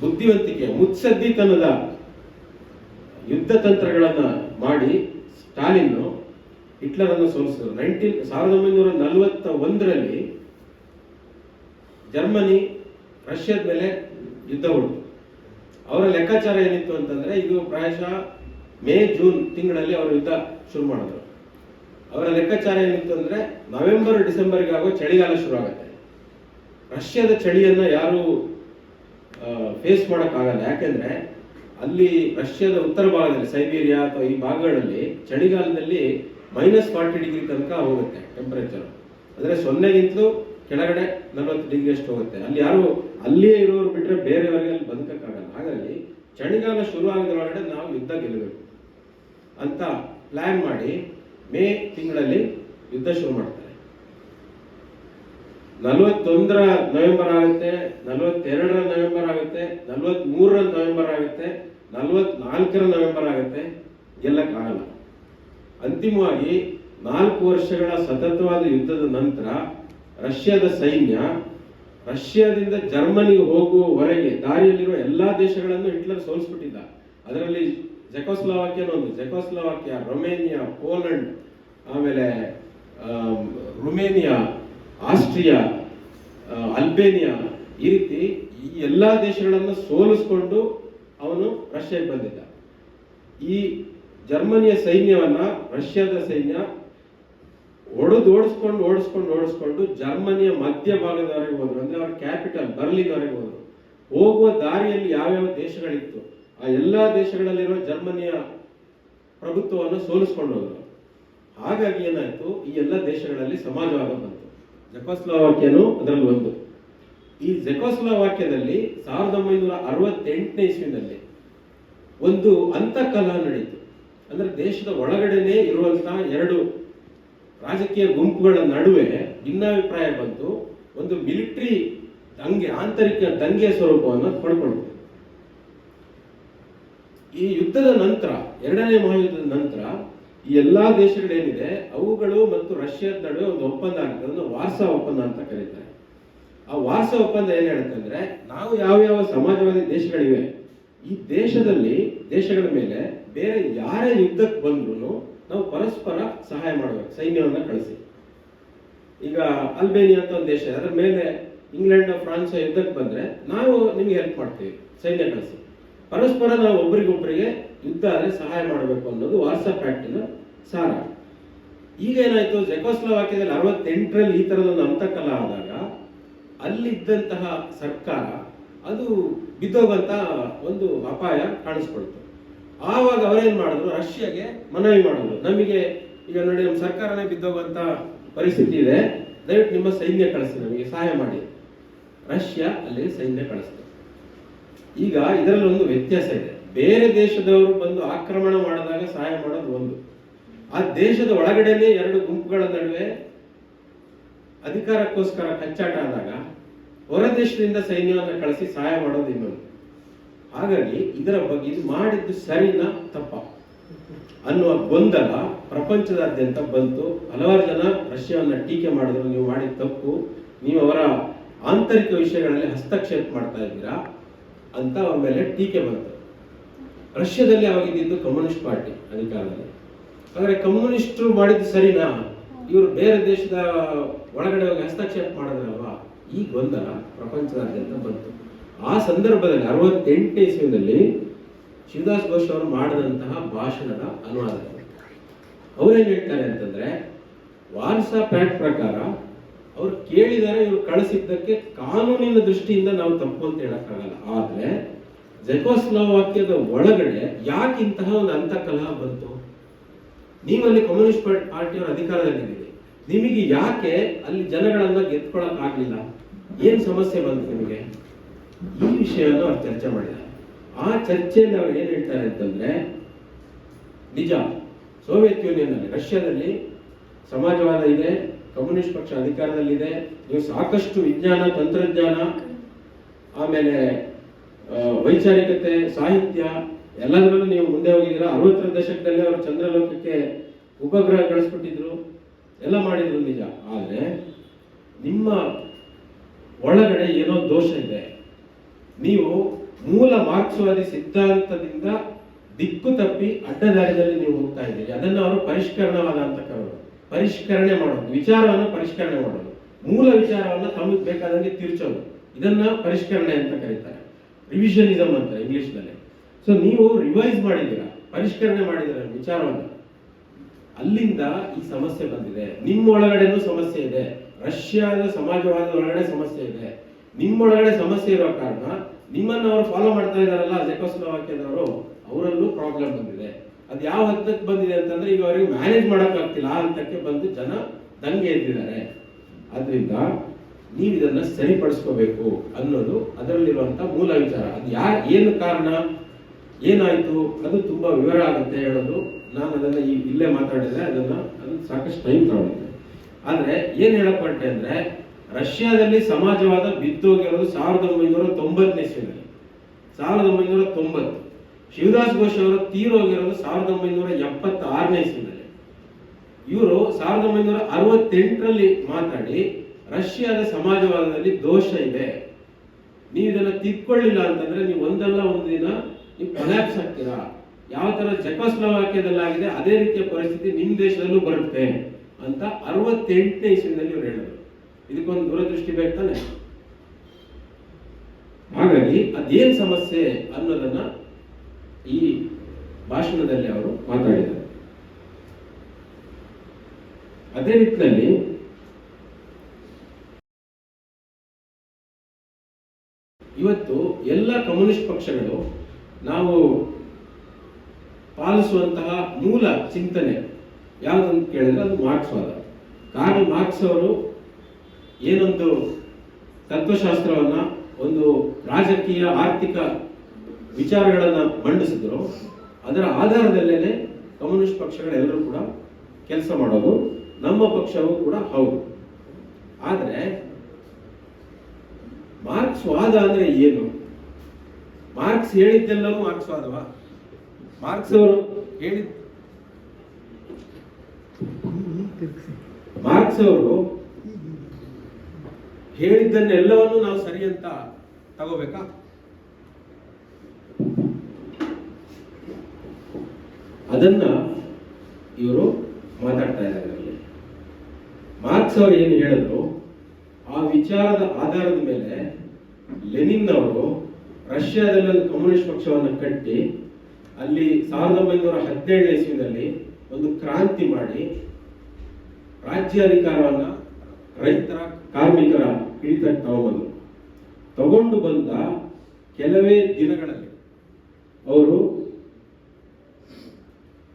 ಬುದ್ಧಿವಂತಿಕೆ, ಮುತ್ಸದ್ದಿತನದ ಯುದ್ಧ ತಂತ್ರಗಳನ್ನ ಮಾಡಿ ಸ್ಟಾಲಿನ್ ಹಿಟ್ಲರ್ ಅನ್ನು ಸೋಲಿಸಿದ್ರು. ನೈನ್ಟೀನ್, ಸಾವಿರದ ಒಂಬೈನೂರ ನಲವತ್ತ ಒಂದರಲ್ಲಿ ಜರ್ಮನಿ, ರಷ್ಯಾದ ಮೇಲೆ ಯುದ್ಧ ಉಂಟು. ಅವರ ಲೆಕ್ಕಾಚಾರ ಏನಿತ್ತು ಅಂತಂದ್ರೆ ಇದು ಪ್ರಾಯಶಃ ಮೇ, ಜೂನ್ ತಿಂಗಳಲ್ಲಿ ಅವರು ಯುದ್ಧ ಶುರು ಮಾಡಿದ್ರು. ಅವರ ಲೆಕ್ಕಾಚಾರ ಏನಿತ್ತು ಅಂದ್ರೆ ನವೆಂಬರ್ ಡಿಸೆಂಬರ್ಗೆ ಆಗೋ ಚಳಿಗಾಲ ಶುರು ಆಗುತ್ತೆ. ರಷ್ಯಾದ ಚಳಿಯನ್ನ ಯಾರು ಫೇಸ್ ಮಾಡೋಕ್ಕಾಗಲ್ಲ. ಯಾಕೆಂದ್ರೆ ಅಲ್ಲಿ ರಷ್ಯಾದ ಉತ್ತರ ಭಾಗದಲ್ಲಿ, ಸೈಬೀರಿಯಾ ಅಥವಾ ಈ ಭಾಗಗಳಲ್ಲಿ ಚಳಿಗಾಲದಲ್ಲಿ ಮೈನಸ್ ಫಾರ್ಟಿ ಡಿಗ್ರಿ ತನಕ ಹೋಗುತ್ತೆ ಟೆಂಪರೇಚರ್ ಅಂದ್ರೆ ಸೊನ್ನೆಗಿಂತಲೂ ಕೆಳಗಡೆ ನಲವತ್ತು ಡಿಗ್ರಿ ಅಷ್ಟು ಹೋಗುತ್ತೆ. ಅಲ್ಲಿ ಯಾರು ಅಲ್ಲಿಯೇ ಇರೋರು ಬಿಟ್ಟರೆ ಬೇರೆಯವರಿಗೆ ಅಲ್ಲಿ ಬದುಕಕ್ಕಾಗಲ್ಲ. ಹಾಗಾಗಿ ಚಳಿಗಾಲ ಶುರು ಆಗಿದ್ರೊಳಗಡೆ ನಾವು ಯುದ್ಧ ಗೆಲ್ಲಬೇಕು ಅಂತ ಪ್ಲ್ಯಾನ್ ಮಾಡಿ ಮೇ ತಿಂಗಳಲ್ಲಿ ಯುದ್ಧ ಶುರು ಮಾಡ್ತಾರೆ. ನಲವತ್ತೊಂದರ ನವೆಂಬರ್ ಆಗುತ್ತೆ, ನಲವತ್ತೆರಡರ ನವೆಂಬರ್ ಆಗುತ್ತೆ ನಲವತ್ತ್ ಮೂರರ ನವೆಂಬರ್ ಆಗುತ್ತೆ, ನಲವತ್ನಾಲ್ಕರ ನವೆಂಬರ್ ಆಗುತ್ತೆ ಗೆಲ್ಲಕ್ಕಾಗಲ್ಲ ಅಂತಿಮವಾಗಿ ನಾಲ್ಕು ವರ್ಷಗಳ ಸತತವಾದ ಯುದ್ಧದ ನಂತರ ರಷ್ಯಾದ ಸೈನ್ಯ ರಷ್ಯಾದಿಂದ ಜರ್ಮನಿಗೆ ಹೋಗುವವರೆಗೆ ದಾರಿಯಲ್ಲಿರುವ ಎಲ್ಲಾ ದೇಶಗಳನ್ನು ಹಿಟ್ಲರ್ ಸೋಲಿಸ್ಬಿಟ್ಟಿದ್ದ. ಅದರಲ್ಲಿ ಜೆಕೋಸ್ಲೋವಾಕಿಯನ್ ಒಂದು, ಜೆಕೋಸ್ಲವಾಕ್ಯ, ರೊಮೇನಿಯಾ, ಪೋಲೆಂಡ್, ಆಮೇಲೆ ರೊಮೇನಿಯಾ, ಆಸ್ಟ್ರಿಯಾ ಅಲ್ಬೇನಿಯಾ ಈ ರೀತಿ ಈ ಎಲ್ಲ ದೇಶಗಳನ್ನು ಸೋಲಿಸ್ಕೊಂಡು ಅವನು ರಷ್ಯಾಗೆ ಬಂದಿದ್ದ. ಈ ಜರ್ಮನಿಯ ಸೈನ್ಯವನ್ನ, ರಷ್ಯಾದ ಸೈನ್ಯ ಒಡೆದು ಓಡಿಸ್ಕೊಂಡು ಓಡಿಸ್ಕೊಂಡು ಓಡಿಸ್ಕೊಂಡು ಜರ್ಮನಿಯ ಮಧ್ಯ ಭಾಗದವರೆಗೆ ಹೋದ್ರು. ಅಂದ್ರೆ ಅವ್ರ ಕ್ಯಾಪಿಟಲ್ ಬರ್ಲಿನ್ವರೆಗೆ ಹೋದ್ರು. ಹೋಗುವ ದಾರಿಯಲ್ಲಿ ಯಾವ್ಯಾವ ದೇಶಗಳಿತ್ತು? ಆ ಎಲ್ಲಾ ದೇಶಗಳಲ್ಲಿರುವ ಜರ್ಮನಿಯ ಪ್ರಭುತ್ವವನ್ನು ಸೋಲಿಸ್ಕೊಂಡು ಹೋದ್ರು. ಹಾಗಾಗಿ ಏನಾಯ್ತು? ಈ ಎಲ್ಲ ದೇಶಗಳಲ್ಲಿ ಸಮಾಜವಾದ ಬಂತು. ಜಪಸ್ಲೋವಾಕ್ಯನು ಅದರಲ್ಲಿ ಒಂದು. ಈ ಜೆಕೋಸ್ಲೋವಾಕ್ಯದಲ್ಲಿ ಸಾವಿರದ ಒಂಬೈನೂರ ಅರವತ್ತೆಂಟನೇ ಇಸ್ವಿನಲ್ಲಿ ಒಂದು ಅಂತಃಕಲಹ ನಡೀತು. ಅಂದ್ರೆ ದೇಶದ ಒಳಗಡೆನೆ ಇರುವಂತಹ ಎರಡು ರಾಜಕೀಯ ಗುಂಪುಗಳ ನಡುವೆ ಭಿನ್ನಾಭಿಪ್ರಾಯ ಬಂತು, ಒಂದು ಮಿಲಿಟರಿ ದಂಗೆ ಆಂತರಿಕ ದಂಗೆ ಸ್ವರೂಪವನ್ನು ಪಡ್ಕೊಂಡು ಈ ಯುದ್ಧದ ನಂತರ, ಎರಡನೇ ಮಹಾಯುದ್ಧದ ನಂತರ, ಈ ಎಲ್ಲಾ ದೇಶಗಳೇನಿದೆ, ಅವುಗಳು ಮತ್ತು ರಷ್ಯಾದ ನಡುವೆ ಒಂದು ಒಪ್ಪಂದ ಆಗುತ್ತೆ ಅದನ್ನು ವಾರ್ಸಾ ಒಪ್ಪಂದ ಅಂತ ಕರೀತಾರೆ. ಆ ವಾರ್ಸಾ ಒಪ್ಪಂದ ಏನ್ ಹೇಳುತ್ತಂದ್ರೆ, ನಾವು ಯಾವ ಯಾವ ಸಮಾಜವಾದಿ ದೇಶಗಳಿವೆ, ಈ ದೇಶದಲ್ಲಿ, ದೇಶಗಳ ಮೇಲೆ ಬೇರೆ ಯಾರೇ ಯುದ್ಧಕ್ಕೆ ಬಂದ್ರು ನಾವು ಪರಸ್ಪರ ಸಹಾಯ ಮಾಡಬೇಕು ಸೈನ್ಯವನ್ನು ಕಳಿಸಿ. ಈಗ ಅಲ್ಬೇನಿಯಾ ಅಂತ ಒಂದು ದೇಶ. ಅದರ ಮೇಲೆ ಇಂಗ್ಲೆಂಡ್, ಫ್ರಾನ್ಸ್ ಯುದ್ಧಕ್ಕೆ ಬಂದ್ರೆ ನಾವು ನಿಮ್ಗೆ ಹೆಲ್ಪ್ ಮಾಡ್ತೀವಿ, ಸೈನ್ಯ ಕಳಿಸಿ. ಪರಸ್ಪರ ನಾವು ಒಬ್ರಿಗೊಬ್ರಿಗೆ ಯುದ್ಧ ಆದ್ರೆ ಸಹಾಯ ಮಾಡಬೇಕು ಅನ್ನೋದು ವಾರ್ಸಾ ಪ್ಯಾಕ್ಟಿನ ಸಾರ. ಈಗ ಏನಾಯ್ತು, ಜೆಕೋಸ್ಲೋವಾಕ್ಯದಲ್ಲಿ ಅರವತ್ತೆಂಟರಲ್ಲಿ ಈ ತರದೊಂದು ಅಂತಕಲ ಆದಾಗ, ಅಲ್ಲಿದ್ದಂತಹ ಸರ್ಕಾರ ಅದು ಬಿದ್ದೋಗಂತ ಒಂದು ಅಪಾಯ ಕಾಣಿಸ್ಕೊಳ್ತು. ಆವಾಗ ಅವರೇನ್ ಮಾಡಿದ್ರು? ರಷ್ಯಾಗೆ ಮನವಿ ಮಾಡಿದ್ರು. ನಮಗೆ ಈಗ ನೋಡಿ, ನಮ್ಮ ಸರ್ಕಾರನೇ ಬಿದ್ದೋಗುವಂತ ಪರಿಸ್ಥಿತಿ ಇದೆ. ದಯವಿಟ್ಟು ನಿಮ್ಮ ಸೈನ್ಯ ಕಳಿಸಿ ನಮಗೆ, ಸಹಾಯ ಮಾಡಿ. ರಷ್ಯಾ ಅಲ್ಲಿ ಸೈನ್ಯ ಕಳಿಸ್ತು. ಈಗ ಇದರಲ್ಲಿ ಒಂದು ವ್ಯತ್ಯಾಸ ಇದೆ. ಬೇರೆ ದೇಶದವರು ಬಂದು ಆಕ್ರಮಣ ಮಾಡಿದಾಗ ಸಹಾಯ ಮಾಡೋದು ಒಂದು. ಆ ದೇಶದ ಒಳಗಡೆನೆ ಎರಡು ಗುಂಪುಗಳ ನಡುವೆ ಅಧಿಕಾರಕ್ಕೋಸ್ಕರ ಕಚ್ಚಾಟ ಆದಾಗ ಹೊರ ದೇಶದಿಂದ ಸೈನ್ಯವನ್ನು ಕಳಿಸಿ ಸಹಾಯ ಮಾಡೋದು ಇನ್ನೊಂದು. ಹಾಗಾಗಿ ಇದರ ಬಗ್ಗೆ ಇದು ಮಾಡಿದ್ದು ಸರಿನಾ ತಪ್ಪ? ಅನ್ನುವ ಗೊಂದಲ ಪ್ರಪಂಚದಾದ್ಯಂತ ಬಂತು. ಹಲವಾರು ಜನ ರಷ್ಯಾವನ್ನು ಟೀಕೆ ಮಾಡಿದ್ರು, ನೀವು ಮಾಡಿದ ತಪ್ಪು, ನೀವು ಅವರ ಆಂತರಿಕ ವಿಷಯಗಳಲ್ಲಿ ಹಸ್ತಕ್ಷೇಪ ಮಾಡ್ತಾ ಇದ್ದೀರಾ ಅಂತ ಅವ್ರ ಮೇಲೆ ಟೀಕೆ ಬಂತು. ರಷ್ಯಾದಲ್ಲಿ ಅವಾಗಿದ್ದು ಕಮ್ಯುನಿಸ್ಟ್ ಪಾರ್ಟಿ ಅಧಿಕಾರದಲ್ಲಿ. ಆದರೆ ಕಮ್ಯುನಿಸ್ಟ್ರು ಮಾಡಿದ್ದು ಸರಿನಾ? ಇವರು ಬೇರೆ ದೇಶದ ಒಳಗಡೆ ಹೋಗಿ ಹಸ್ತಕ್ಷೇಪ ಮಾಡಿದ್ರಲ್ವಾ? ಈ ಗೊಂದಲ ಪ್ರಪಂಚದಾದ್ಯಂತ ಬಂತು. ಆ ಸಂದರ್ಭದಲ್ಲಿ ಅರವತ್ತೆಂಟನೇ ಇಸ್ವಿನಲ್ಲಿ ಶಿವದಾಸ್ ಘೋಷ್ ಅವರು ಮಾಡಿದಂತಹ ಭಾಷಣದ ಅನುವಾದ ಅವ್ರೇನ್ ಹೇಳ್ತಾರೆ ಅಂತಂದ್ರೆ, ವಾರ್ಸಾ ಪ್ಯಾಟ್ ಪ್ರಕಾರ ಅವ್ರು ಕೇಳಿದರೆ ಇವ್ರು ಕಳಿಸಿದ್ದಕ್ಕೆ ಕಾನೂನಿನ ದೃಷ್ಟಿಯಿಂದ ನಾವು ತಪ್ಪು ಅಂತ ಹೇಳಕ್ಕಾಗಲ್ಲ. ಆದ್ರೆ ಜೆಕೋಸ್ಲೋವಾಕ್ಯದ ಒಳಗಡೆ ಯಾಕೆ ಇಂತಹ ಒಂದು ಅಂತಕಲಹ ಬಂತು? ನೀವಲ್ಲಿ ಕಮ್ಯುನಿಸ್ಟ್ ಪಾರ್ಟಿಯವರ ಅಧಿಕಾರದಲ್ಲಿದ್ದೀರಿ. ನಿಮಗೆ ಯಾಕೆ ಅಲ್ಲಿ ಜನಗಳನ್ನ ಗೆದ್ಕೊಳಕ್ ಆಗ್ಲಿಲ್ಲ ಏನ್ ಸಮಸ್ಯೆ ಬಂತು ನಿಮಗೆ? ಈ ವಿಷಯವನ್ನು ಅವ್ರು ಚರ್ಚೆ ಮಾಡಿದ್ದಾರೆ. ಆ ಚರ್ಚೆಯಲ್ಲಿ ಅವ್ರು ಏನು ಹೇಳ್ತಾರೆ ಅಂತಂದ್ರೆ, ನಿಜ, ಸೋವಿಯತ್ ಯೂನಿಯನ್ ಅಲ್ಲಿ ರಷ್ಯಾದಲ್ಲಿ ಸಮಾಜವಾದ ಇದೆ, ಕಮ್ಯುನಿಸ್ಟ್ ಪಕ್ಷ ಅಧಿಕಾರದಲ್ಲಿದೆ, ನೀವು ಸಾಕಷ್ಟು ವಿಜ್ಞಾನ, ತಂತ್ರಜ್ಞಾನ, ಆಮೇಲೆ ವೈಚಾರಿಕತೆ, ಸಾಹಿತ್ಯ, ಎಲ್ಲದರಲ್ಲೂ ನೀವು ಮುಂದೆ ಹೋಗಿದ್ದೀರ? ಅರವತ್ತರ ದಶಕದಲ್ಲಿ ಅವರು ಚಂದ್ರಲೋಕಕ್ಕೆ ಉಪಗ್ರಹ ಕಳಿಸ್ಬಿಟ್ಟಿದ್ರು. ಎಲ್ಲ ಮಾಡಿದ್ರು ನಿಜ. ಆದರೆ, ನಿಮ್ಮ ಒಳಗಡೆ ಏನೋ ದೋಷ ಇದೆ. ನೀವು ಮೂಲ ಮಾರ್ಕ್ಸ್ವಾದಿ ಸಿದ್ಧಾಂತದಿಂದ ದಿಕ್ಕು ತಪ್ಪಿ ಅಡ್ಡದಾರಿಯಲ್ಲಿ ನೀವು ಹೋಗ್ತಾ ಇದ್ದೀರಿ. ಅದನ್ನು ಅವರು ಪರಿಷ್ಕರಣವಾದ ಅಂತ ಕರೋದು ಪರಿಷ್ಕರಣೆ ಮಾಡೋದು. ವಿಚಾರವನ್ನು ಪರಿಷ್ಕರಣೆ ಮಾಡೋದು. ಮೂಲ ವಿಚಾರವನ್ನು ತಮಗೆ ಬೇಕಾದಂಗೆ ತಿರ್ಚೋದು. ಇದನ್ನ ಪರಿಷ್ಕರಣೆ ಅಂತ ಕರೀತಾರೆ. ರಿವಿಷನಿಸಮ್ ಅಂತ ಇಂಗ್ಲಿಷ್ನಲ್ಲಿ ಸೊ ನೀವು ರಿವೈಸ್ ಮಾಡಿದ್ದೀರಾ? ಪರಿಷ್ಕರಣೆ ಮಾಡಿದ್ದೀರ? ವಿಚಾರವನ್ನು. ಅಲ್ಲಿಂದ ಈ ಸಮಸ್ಯೆ ಬಂದಿದೆ. ನಿಮ್ಮ ಒಳಗಡೆನೂ ಸಮಸ್ಯೆ ಇದೆ. ರಷ್ಯಾದ ಸಮಾಜವಾದದ ಒಳಗಡೆ ಸಮಸ್ಯೆ ಇದೆ. ನಿಮ್ಮೊಳಗಡೆ ಸಮಸ್ಯೆ ಇರೋ ಕಾರಣ ನಿಮ್ಮನ್ನ ಅವರು ಫಾಲೋ ಮಾಡ್ತಾ ಇದಾರಲ್ಲ ಜೆಕೋಸ್ಲೋವಾಕ್ಯದವರು ಅವರಲ್ಲೂ ಪ್ರಾಬ್ಲಮ್ ಬಂದಿದೆ. ಅದು ಯಾವ ಹಂತಕ್ಕೆ ಬಂದಿದೆ ಅಂತಂದ್ರೆ ಈಗ ಅವರಿಗೆ ಮ್ಯಾನೇಜ್ ಮಾಡೋಕ್ಕಾಗ್ತಿಲ್ಲ, ಆ ಹಂತಕ್ಕೆ ಬಂದು ಜನ ದಂಗೆ ಎದ್ದಿದ್ದಾರೆ. ಆದ್ರಿಂದ ನೀವು ಇದನ್ನ ಸರಿಪಡಿಸ್ಕೋಬೇಕು ಅನ್ನೋದು ಅದರಲ್ಲಿರುವಂತ ಮೂಲ ವಿಚಾರ. ಅದು ಯಾ ಏನು ಕಾರಣ, ಏನಾಯ್ತು, ಅದು ತುಂಬಾ ವಿವರ ಆಗುತ್ತೆ ಹೇಳೋದು. ನಾನು ಅದನ್ನ ಈ ಇಲ್ಲೇ ಮಾತಾಡಿದ್ರೆ ಅದನ್ನ ಅದನ್ನ ಸಾಕಷ್ಟು ಟೈಮ್ ತಗೊಂಡಿದ್ದೆ ಆದ್ರೆ ಏನ್ ಹೇಳಕ್ ಹೊರಟೆ ಅಂದ್ರೆ ರಷ್ಯಾದಲ್ಲಿ ಸಮಾಜವಾದ ಬಿದ್ದೋಗಿರೋದು ಸಾವಿರದ ಒಂಬೈನೂರ ತೊಂಬತ್ತನೇ ಇಸ್ವಿನಲ್ಲಿ ಸಾವಿರದ ಒಂಬೈನೂರ ತೊಂಬತ್ತು. ಶಿವದಾಸ್ ಘೋಷ್ ಅವರು ತೀರೋಗಿರೋದು ಸಾವಿರದ ಒಂಬೈನೂರ ಎಪ್ಪತ್ತ ಆರನೇ ಇಸ್ವಿನಲ್ಲಿ ಇವರು ಸಾವಿರದ ಒಂಬೈನೂರ ಅರವತ್ತೆಂಟರಲ್ಲಿ ಮಾತಾಡಿ, ರಷ್ಯಾದ ಸಮಾಜವಾದದಲ್ಲಿ ದೋಷ ಇದೆ. ನೀವು ಇದನ್ನ ತಿದ್ಕೊಳ್ಳಿಲ್ಲ ಅಂತಂದ್ರೆ ನೀವು ಒಂದಲ್ಲ ಒಂದು ದಿನ ನೀವು ಕೊಲ್ಯಾಪ್ಸ್ ಆಗ್ತೀರಾ. ಯಾವ ತರ ಜೆಕೋಸ್ಲೋವಾಕ್ಯದಲ್ಲಾಗಿದೆ ಅದೇ ರೀತಿಯ ಪರಿಸ್ಥಿತಿ ನಿಮ್ಮ ದೇಶದಲ್ಲೂ ಬರುತ್ತೆ ಅಂತ ಅರವತ್ತೆಂಟನೇ ಇಸ್ವಿನಲ್ಲಿ ಇವರು ಹೇಳಿದ್ರು. ಇದಕ್ಕೊಂದು ದೂರದೃಷ್ಟಿ ಬೇಕು ತಾನೆ. ಹಾಗಾಗಿ ಅದೇನ್ ಸಮಸ್ಯೆ ಅನ್ನೋದನ್ನ ಈ ಭಾಷಣದಲ್ಲಿ ಅವರು ಮಾತಾಡಿದ್ದಾರೆ. ಅದೇ ರೀತಿಯಲ್ಲಿ ಇವತ್ತು ಎಲ್ಲ ಕಮ್ಯುನಿಸ್ಟ್ ಪಕ್ಷಗಳು ನಾವು ಪಾಲಿಸುವಂತಹ ಮೂಲ ಚಿಂತನೆ ಯಾವುದಂತ ಕೇಳಿದ್ರೆ ಅದು ಮಾರ್ಕ್ಸ್ವಾದ ಕಾರ್ಲ್ ಮಾರ್ಕ್ಸ್ ಅವರು ಏನೊಂದು ತತ್ವಶಾಸ್ತ್ರವನ್ನು ಒಂದು ರಾಜಕೀಯ ಆರ್ಥಿಕ ವಿಚಾರಗಳನ್ನು ಮಂಡಿಸಿದ್ರು. ಅದರ ಆಧಾರದಲ್ಲೇನೆ ಕಮ್ಯುನಿಸ್ಟ್ ಪಕ್ಷಗಳೆಲ್ಲರೂ ಕೂಡ ಕೆಲಸ ಮಾಡೋದು, ನಮ್ಮ ಪಕ್ಷವೂ ಕೂಡ ಹೌದು. ಆದರೆ ಮಾರ್ಕ್ಸ್ ವಾದ ಅಂದ್ರೆ ಏನು? ಮಾರ್ಕ್ಸ್ ಹೇಳಿದ್ದೆಲ್ಲವೂ ಮಾರ್ಕ್ಸ್ ವಾದವಾ? ಮಾರ್ಕ್ಸ್ ಅವರು ಹೇಳಿದ ಮಾರ್ಕ್ಸ್ ಅವರು ಹೇಳಿದ್ದನ್ನೆಲ್ಲವನ್ನು ನಾವು ಸರಿ ಅಂತ ತಗೋಬೇಕಾ ಅದನ್ನ ಇವರು ಮಾತಾಡ್ತಾ ಇದ್ದಾರೆ. ಮಾರ್ಕ್ಸ್ ಅವರು ಏನು ಹೇಳಿದ್ರು, ಆ ವಿಚಾರದ ಆಧಾರದ ಮೇಲೆ ಲೆನಿನ್ ಅವರು ರಷ್ಯಾದಲ್ಲಿ ಒಂದು ಕಮ್ಯುನಿಸ್ಟ್ ಪಕ್ಷವನ್ನು ಕಟ್ಟಿ, ಅಲ್ಲಿ ಸಾವಿರದ ಒಂಬೈನೂರ ಹದಿನೇಳನೇ ಇಸ್ವಿನಲ್ಲಿ ಒಂದು ಕ್ರಾಂತಿ ಮಾಡಿ ರಾಜ್ಯಾಧಿಕಾರವನ್ನು ರೈತರ, ಕಾರ್ಮಿಕರ ಹಿಡಿತಕ್ಕೆ ತಗೊಂಡ್ಬಂದ್ರು ತಗೊಂಡು ಬಂದ ಕೆಲವೇ ದಿನಗಳಲ್ಲಿ ಅವರು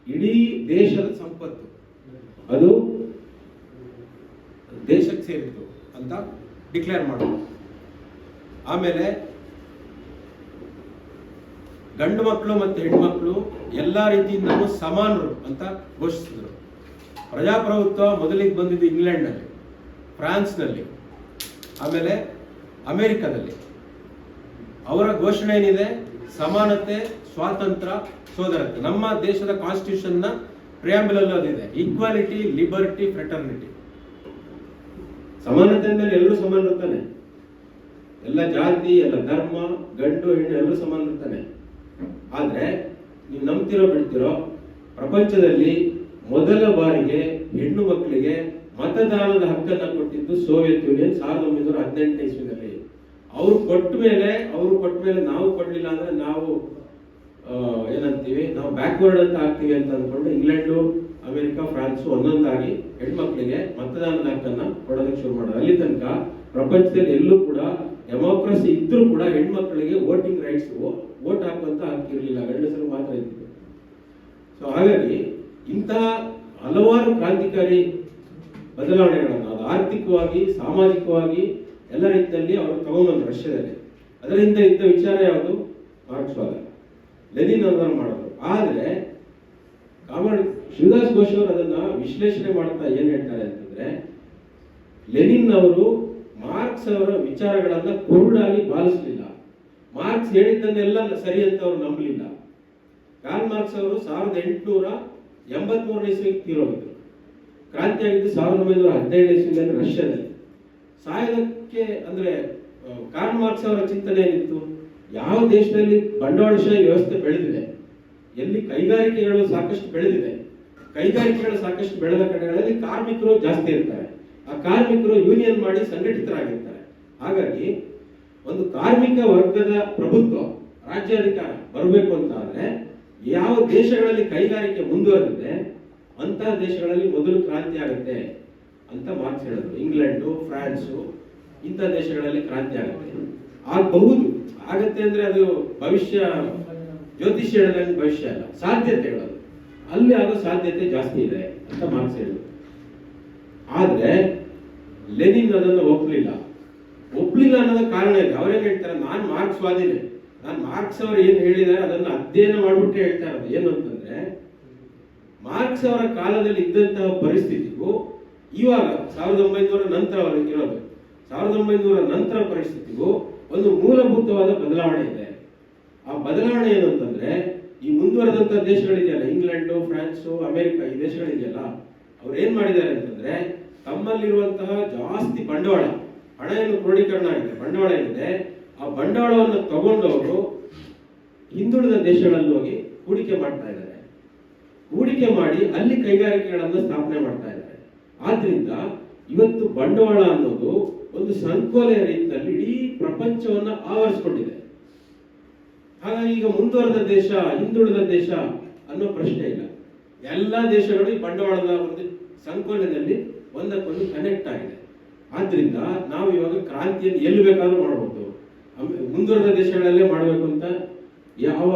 ಇಡೀ ದೇಶದ ಸಂಪತ್ತು, ಅದು ದೇಶಕ್ಕೆ ಸೇರಿದ್ದು ಅಂತ ಡಿಕ್ಲೇರ್ ಮಾಡೋದು ಆಮೇಲೆ ಗಂಡು ಮಕ್ಕಳು ಮತ್ತು ಹೆಣ್ಮಕ್ಳು ಎಲ್ಲ ರೀತಿಯಿಂದಲೂ ಸಮಾನರು ಅಂತ ಘೋಷಿಸಿದರು. ಪ್ರಜಾಪ್ರಭುತ್ವ ಮೊದಲಿಗೆ ಬಂದಿದ್ದು ಇಂಗ್ಲೆಂಡ್ನಲ್ಲಿ, ಫ್ರಾನ್ಸ್ನಲ್ಲಿ. ಆಮೇಲೆ ಅಮೆರಿಕದಲ್ಲಿ. ಅವರ ಘೋಷಣೆ ಏನಿದೆ? ಸಮಾನತೆ ಸ್ವಾತಂತ್ರ್ಯ ಸೋದರತೆ ನಮ್ಮ ದೇಶದ ಕಾನ್ಸ್ಟಿಟ್ಯೂಷನ್ನ ಪ್ರಿಯಾಂಬಲ್ ಅದಿದೆ. ಈಕ್ವಾಲಿಟಿ ಲಿಬರ್ಟಿ ಫ್ರೆಟರ್ನಿಟಿ ಸಮಾನತೆ ಮೇಲೆ ಎಲ್ಲರೂ ಸಮಾನ ಎಲ್ಲ ಜಾತಿ, ಎಲ್ಲ ಧರ್ಮ, ಗಂಡು, ಹೆಣ್ಣು ಎಲ್ಲರೂ ಸಮಾನ ಇರ್ತಾನೆ. ಆದ್ರೆ ನೀವು ನಂಬ್ತಿರೋ, ಬಿಡ್ತಿರೋ ಪ್ರಪಂಚದಲ್ಲಿ ಮೊದಲ ಬಾರಿಗೆ ಹೆಣ್ಣು ಮಕ್ಕಳಿಗೆ ಮತದಾನದ ಹಕ್ಕನ್ನ ಕೊಟ್ಟಿದ್ದು ಸೋವಿಯತ್ ಯೂನಿಯನ್ ಸಾವಿರದ ಒಂಬೈನೂರ ಹದಿನೆಂಟನೇ ಇಸ್ವಿನಲ್ಲಿ. ಅವ್ರು ಕೊಟ್ಟ ಮೇಲೆ, ಅವ್ರು ಕೊಟ್ಟ ಮೇಲೆ ನಾವು ಕೊಡಲಿಲ್ಲ ಅಂದ್ರೆ ನಾವು ಏನಂತೀವಿ, ನಾವು ಬ್ಯಾಕ್ವರ್ಡ್ ಅಂತ ಆಗ್ತೀವಿ ಅಂತ ಅಂದ್ಕೊಂಡು ಇಂಗ್ಲೆಂಡು, ಅಮೆರಿಕ, ಫ್ರಾನ್ಸ್ ಒಂದೊಂದಾಗಿ ಹೆಣ್ಮಕ್ಳಿಗೆ ಮತದಾನದ ಹಕ್ಕನ್ನ ಕೊಡೋದಕ್ಕೆ ಶುರು ಮಾಡೋದು ಅಲ್ಲಿ ತನಕ ಪ್ರಪಂಚದಲ್ಲಿ ಎಲ್ಲೂ ಕೂಡ ಡೆಮೋಕ್ರಸಿ ಇದ್ರೂ ಕೂಡ ಹೆಣ್ಮಕ್ಳಿಗೆ ವೋಟಿಂಗ್ ರೈಟ್ಸ್ ವೋಟ್ ಹಾಕುವಂತ ಹಕ್ಕಿರಲಿಲ್ಲ ಗಂಡಸರು ಮಾತ್ರ ಇತ್ತು ಸೊ ಹಾಗಾಗಿ ಇಂತಹ ಹಲವಾರು ಕ್ರಾಂತಿಕಾರಿ ಬದಲಾವಣೆಗಳನ್ನು ಅದು ಆರ್ಥಿಕವಾಗಿ, ಸಾಮಾಜಿಕವಾಗಿ ಎಲ್ಲ ರೀತಿಯಲ್ಲಿ ಅವರು ತಗೊಂಡ್ಬಂದರು ರಷ್ಯಾದಲ್ಲಿ. ಅದರಿಂದ ಇದ್ದ ವಿಚಾರ ಯಾವುದು? ಮಾರ್ಕ್ಸ್ವಾದ ಲೆನಿನ್ ಅದನ್ನು ಮಾಡೋದು. ಆದರೆ, ಕಾಮನ್ ಶಿವದಾಸ್ ಘೋಷ್ ಅವರು ಅದನ್ನ ವಿಶ್ಲೇಷಣೆ ಮಾಡ್ತಾ ಏನು ಹೇಳ್ತಾರೆ ಅಂತಂದ್ರೆ, ಲೆನಿನ್ ಅವರು ಮಾರ್ಕ್ಸ್ ಅವರ ವಿಚಾರಗಳನ್ನು ಕುರುಡಾಗಿ ಪಾಲಿಸಲಿಲ್ಲ. ಮಾರ್ಕ್ಸ್ ಹೇಳಿದ್ದನ್ನೆಲ್ಲ ಸರಿ ಅಂತ ಅವರು ನಂಬಲಿಲ್ಲ. ಕಾರ್ಲ್ ಮಾರ್ಕ್ಸ್ ಅವರು ಸಾವಿರದ ಎಂಟುನೂರ ಎಂಬತ್ಮೂರನೇ ಇಸ್ವಿಗೆ ತೀರೋಗಿದ್ರು. ಕ್ರಾಂತಿ ಆಗಿದ್ದು ಸಾವಿರದ ಒಂಬೈನೂರ ಹದಿನೇಳನೇ ಇಸ್ವಿನಲ್ಲಿ ರಷ್ಯಾದಲ್ಲಿ. ಸಾಯೋದಕ್ಕೆ ಅಂದ್ರೆ ಕಾರ್ಲ್ ಮಾರ್ಕ್ಸ್ ಅವರ ಚಿಂತನೆ ಏನಿತ್ತು? ಯಾವ ದೇಶದಲ್ಲಿ ಬಂಡವಾಳಶಾಹಿ ವ್ಯವಸ್ಥೆ ಬೆಳೆದಿದೆ? ಎಲ್ಲಿ ಕೈಗಾರಿಕೆಗಳು ಸಾಕಷ್ಟು ಬೆಳೆದಿದೆ? ಕೈಗಾರಿಕೆಗಳು ಸಾಕಷ್ಟು ಬೆಳೆದ ಕಡೆಗಳಲ್ಲಿ ಕಾರ್ಮಿಕರು ಜಾಸ್ತಿ ಇರ್ತಾರೆ. ಆ ಕಾರ್ಮಿಕರು ಯೂನಿಯನ್ ಮಾಡಿ ಸಂಘಟಿತರಾಗಿರ್ತಾರೆ. ಹಾಗಾಗಿ, ಒಂದು ಕಾರ್ಮಿಕ ವರ್ಗದ ಪ್ರಭುತ್ವ, ರಾಜ್ಯಾಧಿಕಾರ ಬರಬೇಕು ಅಂತ ಆದ್ರೆ, ಯಾವ ದೇಶಗಳಲ್ಲಿ ಕೈಗಾರಿಕೆ ಮುಂದುವರೆದಿದೆ ಅಂತಹ ದೇಶಗಳಲ್ಲಿ ಮೊದಲು ಕ್ರಾಂತಿ ಆಗುತ್ತೆ ಅಂತ ಮಾರ್ಕ್ಸ್ ಹೇಳಿದ್ರು. ಇಂಗ್ಲೆಂಡು, ಫ್ರಾನ್ಸು, ಇಂಥ ದೇಶಗಳಲ್ಲಿ ಕ್ರಾಂತಿ ಆಗುತ್ತೆ. ಆಗಬಹುದು. ಆಗತ್ತೆ ಅಂದ್ರೆ ಅದು ಭವಿಷ್ಯ, ಜ್ಯೋತಿಷ್ಯ ಹೇಳದಂಗೆ ಭವಿಷ್ಯ ಅಲ್ಲ ಸಾಧ್ಯತೆಗಳು ಅಲ್ಲಿ ಆಗೋ ಸಾಧ್ಯತೆ ಜಾಸ್ತಿ ಇದೆ ಅಂತ ಮಾರ್ಕ್ಸ್ ಹೇಳಿದ್ರು. ಆದ್ರೆ, ಲೆನಿನ್ ಅದನ್ನು ಒಪ್ಪಲಿಲ್ಲ ಒಪ್ಪಲಿಲ್ಲ ಅನ್ನೋದಕ್ಕೆ ಕಾರಣ ಇದೆ. ಅವ್ರೇನು ಹೇಳ್ತಾರೆ? ನಾನು ಮಾರ್ಕ್ಸ್ ವಾದಿನೇ ನಾನು ಮಾರ್ಕ್ಸ್ ಅವರು ಏನು ಹೇಳಿದ್ದಾರೆ ಅದನ್ನ ಅಧ್ಯಯನ ಮಾಡ್ಬಿಟ್ಟು ಹೇಳ್ತಾ ಇರೋದು. ಏನು ಅಂತಂದ್ರೆ ಮಾರ್ಕ್ಸ್ ಅವರ ಕಾಲದಲ್ಲಿ ಇದ್ದಂತಹ ಪರಿಸ್ಥಿತಿಗೂ ಇವಾಗ ಸಾವಿರದ ಒಂಬೈನೂರ ನಂತರ ಅವರಿಗೆ ಸಾವಿರದ ಒಂಬೈನೂರ ನಂತರ ಪರಿಸ್ಥಿತಿಗೂ ಒಂದು ಮೂಲಭೂತವಾದ ಬದಲಾವಣೆ ಇದೆ. ಆ ಬದಲಾವಣೆ ಏನು ಅಂತಂದ್ರೆ, ಈ ಮುಂದುವರೆದಂತ ದೇಶಗಳಿದೆಯಲ್ಲ, ಇಂಗ್ಲೆಂಡು, ಫ್ರಾನ್ಸು, ಅಮೆರಿಕ, ಈ ದೇಶಗಳಿದೆಯಲ್ಲ, ಅವ್ರು ಏನ್ ಮಾಡಿದ್ದಾರೆ ಅಂತಂದ್ರೆ, ತಮ್ಮಲ್ಲಿರುವಂತಹ ಜಾಸ್ತಿ ಬಂಡವಾಳ ಹಣ ಏನು ಕ್ರೋಢೀಕರಣ ಆಗಿದೆ. ಬಂಡವಾಳ ಏನಿದೆ, ಆ ಬಂಡವಾಳವನ್ನು ತಗೊಂಡು ಅವರು ಹಿಂದುಳಿದ ದೇಶಗಳಲ್ಲಿ ಹೋಗಿ ಹೂಡಿಕೆ ಮಾಡ್ತಾ ಹೂಡಿಕೆ ಮಾಡಿ ಅಲ್ಲಿ ಕೈಗಾರಿಕೆಗಳನ್ನು ಸ್ಥಾಪನೆ ಮಾಡ್ತಾ ಇದ್ದಾರೆ. ಆದ್ರಿಂದ ಇವತ್ತು ಬಂಡವಾಳ ಅನ್ನೋದು ಒಂದು ಸಂಕೋಲೆಯ ರೀತಿಯಲ್ಲಿ ಇಡೀ ಪ್ರಪಂಚವನ್ನ ಆವರಿಸಿಕೊಂಡಿದೆ. ಹಾಗಾಗಿ ಈಗ ಮುಂದುವರೆದ ದೇಶ, ಹಿಂದುಳಿದ ದೇಶ ಅನ್ನೋ ಪ್ರಶ್ನೆ ಇಲ್ಲ. ಎಲ್ಲ ದೇಶಗಳು ಈ ಬಂಡವಾಳದ ಒಂದು ಸಂಕೋಲೆಯಲ್ಲಿ ಒಂದಕ್ಕೊಂದು ಕನೆಕ್ಟ್ ಆಗಿದೆ. ಆದ್ರಿಂದ ನಾವು ಇವಾಗ ಕ್ರಾಂತಿಯನ್ನು ಎಲ್ಲಿ ಬೇಕಾದ್ರೂ ಮಾಡಬಹುದು ಮುಂದುವರೆದ ದೇಶಗಳಲ್ಲೇ ಮಾಡಬೇಕು ಅಂತ ಯಾವ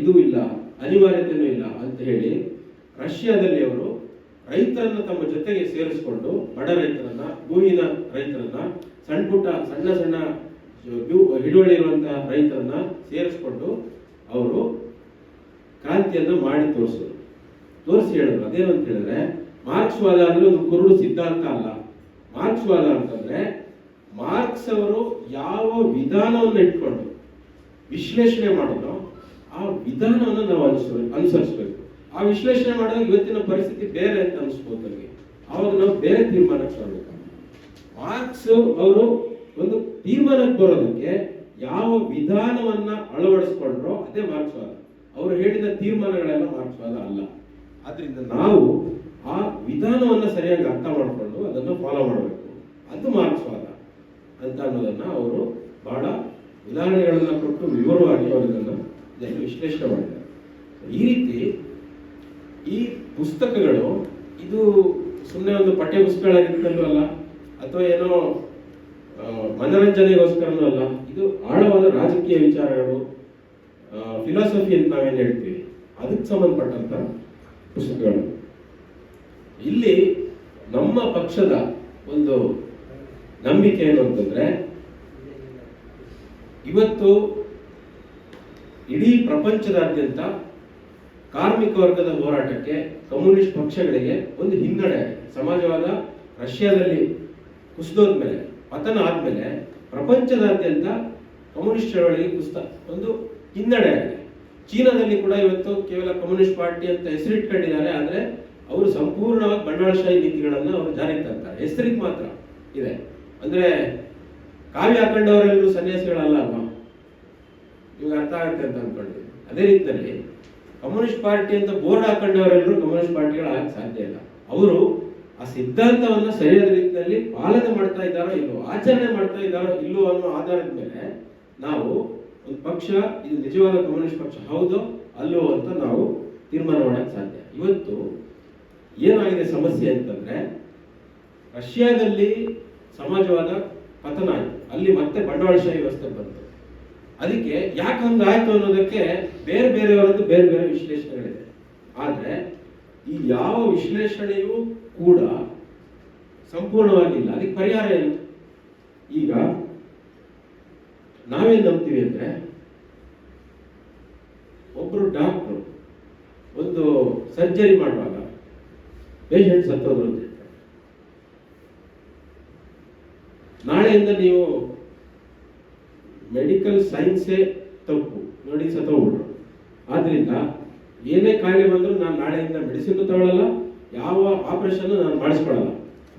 ಇದು ಇಲ್ಲ ಅನಿವಾರ್ಯತೆಯೂ ಇಲ್ಲ. ಹೇಳಿ ರಷ್ಯಾದಲ್ಲಿ ಅವರು ರೈತರನ್ನ ತಮ್ಮ ಜೊತೆಗೆ ಸೇರಿಸಿಕೊಂಡು ಬಡ ರೈತರನ್ನ, ಭೂಮಿನ ರೈತರನ್ನ, ಸಣ್ಣ ಪುಟ್ಟ, ಸಣ್ಣ ಸಣ್ಣ ಹಿಡುವಳಿ ಇರುವಂತಹ ರೈತರನ್ನ ಸೇರಿಸ್ಕೊಂಡು ಅವರು ಕ್ರಾಂತಿಯನ್ನು ಮಾಡಿ ತೋರಿಸಿದ್ರು. ತೋರಿಸಿ ಹೇಳಿದ್ರು. ಅದೇನು ಅಂತ ಹೇಳಿದ್ರೆ ಮಾರ್ಕ್ಸ್ವಾದ ಅಂದ್ರೆ ಒಂದು ಕುರುಡು ಸಿದ್ಧಾಂತ ಅಲ್ಲ. ಮಾರ್ಕ್ಸ್ವಾದ ಅಂತಂದ್ರೆ, ಮಾರ್ಕ್ಸ್ ಅವರು ಯಾವ ವಿಧಾನವನ್ನು ಇಟ್ಕೊಂಡು ವಿಶ್ಲೇಷಣೆ ಮಾಡಿದ್ರು ಆ ಆ ವಿಧಾನವನ್ನು ನಾವು ಅನುಸರಿಸ್ಬೇಕು ಅನುಸರಿಸಬೇಕು. ಆ ವಿಶ್ಲೇಷಣೆ ಮಾಡಿದಾಗ ಇವತ್ತಿನ ಪರಿಸ್ಥಿತಿ ಬೇರೆ ಅಂತ ಅನಿಸ್ಬೋದು ನಮಗೆ. ಆವಾಗ ನಾವು ಬೇರೆ ತೀರ್ಮಾನಕ್ಕೆ ಬರಬೇಕು. ಮಾರ್ಕ್ಸ್ ಅವರು ಒಂದು ತೀರ್ಮಾನಕ್ಕೆ ಬರೋದಕ್ಕೆ ಯಾವ ವಿಧಾನವನ್ನ ಅಳವಡಿಸ್ಕೊಂಡ್ರೋ ಅದೇ ಮಾರ್ಕ್ಸ್ವಾದ ಅವರು ಹೇಳಿದ ತೀರ್ಮಾನಗಳೆಲ್ಲ ಮಾರ್ಕ್ಸ್ವಾದ ಅಲ್ಲ. ಆದ್ರಿಂದ ನಾವು ಆ ವಿಧಾನವನ್ನ ಸರಿಯಾಗಿ ಅರ್ಥ ಮಾಡಿಕೊಂಡು ಅದನ್ನು ಫಾಲೋ ಮಾಡಬೇಕು. ಅದು ಮಾರ್ಕ್ಸ್ವಾದ ಅಂತ ಅನ್ನೋದನ್ನ ಅವರು ಬಹಳ ಉದಾಹರಣೆಗಳನ್ನ ಕೊಟ್ಟು ವಿವರವಾಗಿ ಅವರು ವಿಶ್ಲೇಷಣೆ ಮಾಡಿದ್ದಾರೆ. ಈ ರೀತಿ ಈ ಪುಸ್ತಕಗಳು, ಇದು ಸುಮ್ಮನೆ ಒಂದು ಪಠ್ಯ ಪುಸ್ತಕಗಳಾಗಿರ್ತಲ್ಲೂ ಅಲ್ಲ, ಅಥವಾ ಏನೋ ಮನೋರಂಜನೆಗೋಸ್ಕರನೂ ಅಲ್ಲ, ಇದು ಆಳವಾದ ರಾಜಕೀಯ ವಿಚಾರಗಳು ಫಿಲಾಸಫಿ ಅಂತ ನಾವೇನು ಹೇಳ್ತೀವಿ. ಅದಕ್ಕೆ ಸಂಬಂಧಪಟ್ಟಂತ ಪುಸ್ತಕಗಳು. ಇಲ್ಲಿ ನಮ್ಮ ಪಕ್ಷದ ಒಂದು ನಂಬಿಕೆ ಏನು ಅಂತಂದ್ರೆ, ಇವತ್ತು ಇಡೀ ಪ್ರಪಂಚದಾದ್ಯಂತ ಕಾರ್ಮಿಕ ವರ್ಗದ ಹೋರಾಟಕ್ಕೆ ಕಮ್ಯುನಿಸ್ಟ್ ಪಕ್ಷಗಳಿಗೆ ಒಂದು ಹಿನ್ನಡೆ ಸಮಾಜವಾದ ರಷ್ಯಾದಲ್ಲಿ ಕುಸಿದೋದ್ಮೇಲೆ, ಪತನ ಆದ್ಮೇಲೆ ಪ್ರಪಂಚದಾದ್ಯಂತ ಕಮ್ಯುನಿಸ್ಟ್ ಚಳವಳಿಗೆ ಕುಸಿತ. ಒಂದು ಹಿನ್ನಡೆ ಆಗಿದೆ. ಚೀನಾದಲ್ಲಿ ಕೂಡ ಇವತ್ತು ಕೇವಲ ಕಮ್ಯುನಿಸ್ಟ್ ಪಾರ್ಟಿ ಅಂತ ಹೆಸರಿಟ್ಕೊಂಡಿದ್ದಾರೆ, ಆದರೆ ಅವರು ಸಂಪೂರ್ಣವಾಗಿ ಬಂಡವಾಳಶಾಹಿ ನೀತಿಗಳನ್ನು ಅವರು ಜಾರಿಗೆ ತರ್ತಾರೆ ಹೆಸರಿಗೆ ಮಾತ್ರ ಇದೆ. ಅಂದ್ರೆ ಕಾವ್ಯ ಹಾಕೊಂಡವರೆಲ್ಲರೂ ಸನ್ಯಾಸಿಗಳಲ್ಲ ಅಲ್ವಾ? ಇವಾಗ ಅರ್ಥ ಆಗುತ್ತೆ ಅಂತ ಅನ್ಕೊಂಡಿದ್ದೀನಿ ಅದೇ ರೀತಿಯಲ್ಲಿ ಕಮ್ಯುನಿಸ್ಟ್ ಪಾರ್ಟಿ ಅಂತ ಬೋರ್ಡ್ ಹಾಕೊಂಡವರೆಲ್ಲರೂ ಕಮ್ಯುನಿಸ್ಟ್ ಪಾರ್ಟಿಗಳಾಗಕ್ಕೆ ಸಾಧ್ಯ ಇಲ್ಲ. ಅವರು ಆ ಸಿದ್ಧಾಂತವನ್ನ ಸರಿಯಾದ ರೀತಿಯಲ್ಲಿ ಪಾಲನೆ ಮಾಡ್ತಾ ಇದ್ದಾರೋ ಇಲ್ಲೋ, ಆಚರಣೆ ಮಾಡ್ತಾ ಇದ್ದಾರೋ ಇಲ್ಲೋ ಅನ್ನೋ ಆಧಾರದ ಮೇಲೆ ನಾವು ಒಂದು ಪಕ್ಷ, ಇದು ನಿಜವಾದ ಕಮ್ಯುನಿಸ್ಟ್ ಪಕ್ಷ ಹೌದು ಅಲ್ಲೋ ಅಂತ ನಾವು ತೀರ್ಮಾನ ಮಾಡಕ್ಕೆ ಸಾಧ್ಯ ಇವತ್ತು ಏನಾಗಿದೆ ಸಮಸ್ಯೆ ಅಂತಂದ್ರೆ, ರಷ್ಯಾದಲ್ಲಿ ಸಮಾಜವಾದ ಪತನ ಆಯ್ತು. ಅಲ್ಲಿ ಮತ್ತೆ ಬಂಡವಾಳಶಾಹಿ ವ್ಯವಸ್ಥೆ ಬಂತು. ಅದಕ್ಕೆ ಯಾಕೆ ಹಂಗಾಯ್ತು ಅನ್ನೋದಕ್ಕೆ ಬೇರೆ ಬೇರೆಯವರದ್ದು ಬೇರೆ ಬೇರೆ ವಿಶ್ಲೇಷಣೆಗಳಿದೆ. ಆದ್ರೆ ಈ ಯಾವ ವಿಶ್ಲೇಷಣೆಯೂ ಕೂಡ ಸಂಪೂರ್ಣವಾಗಿಲ್ಲ. ಅದಕ್ಕೆ ಪರಿಹಾರ ಏನು? ಈಗ ನಾವೇನು ನಂಬ್ತೀವಿ ಅಂದ್ರೆ ಒಬ್ಬರು ಡಾಕ್ಟ್ರು ಒಂದು ಸರ್ಜರಿ ಮಾಡುವಾಗ ಪೇಷಂಟ್ ಸತ್ತೋದ್ರು ಅಂತ. ನಾಳೆಯಿಂದ ನೀವು ಮೆಡಿಕಲ್ ಸೈನ್ಸೇ ತಪ್ಪು. ನೋಡಿ ಸತ್ತೋಗ್ಬಿಟ್ರು ಆದ್ರಿಂದ ಏನೇ ಕಾಯಿಲೆ ಬಂದರೂ ನಾನು ನಾಳೆಯಿಂದ ಮೆಡಿಸಿನ್ ತಗೊಳ್ಳಲ್ಲ ಯಾವ ಆಪರೇಷನ್ ನಾನು ಮಾಡಿಸ್ಕೊಳ್ಳಲ್ಲ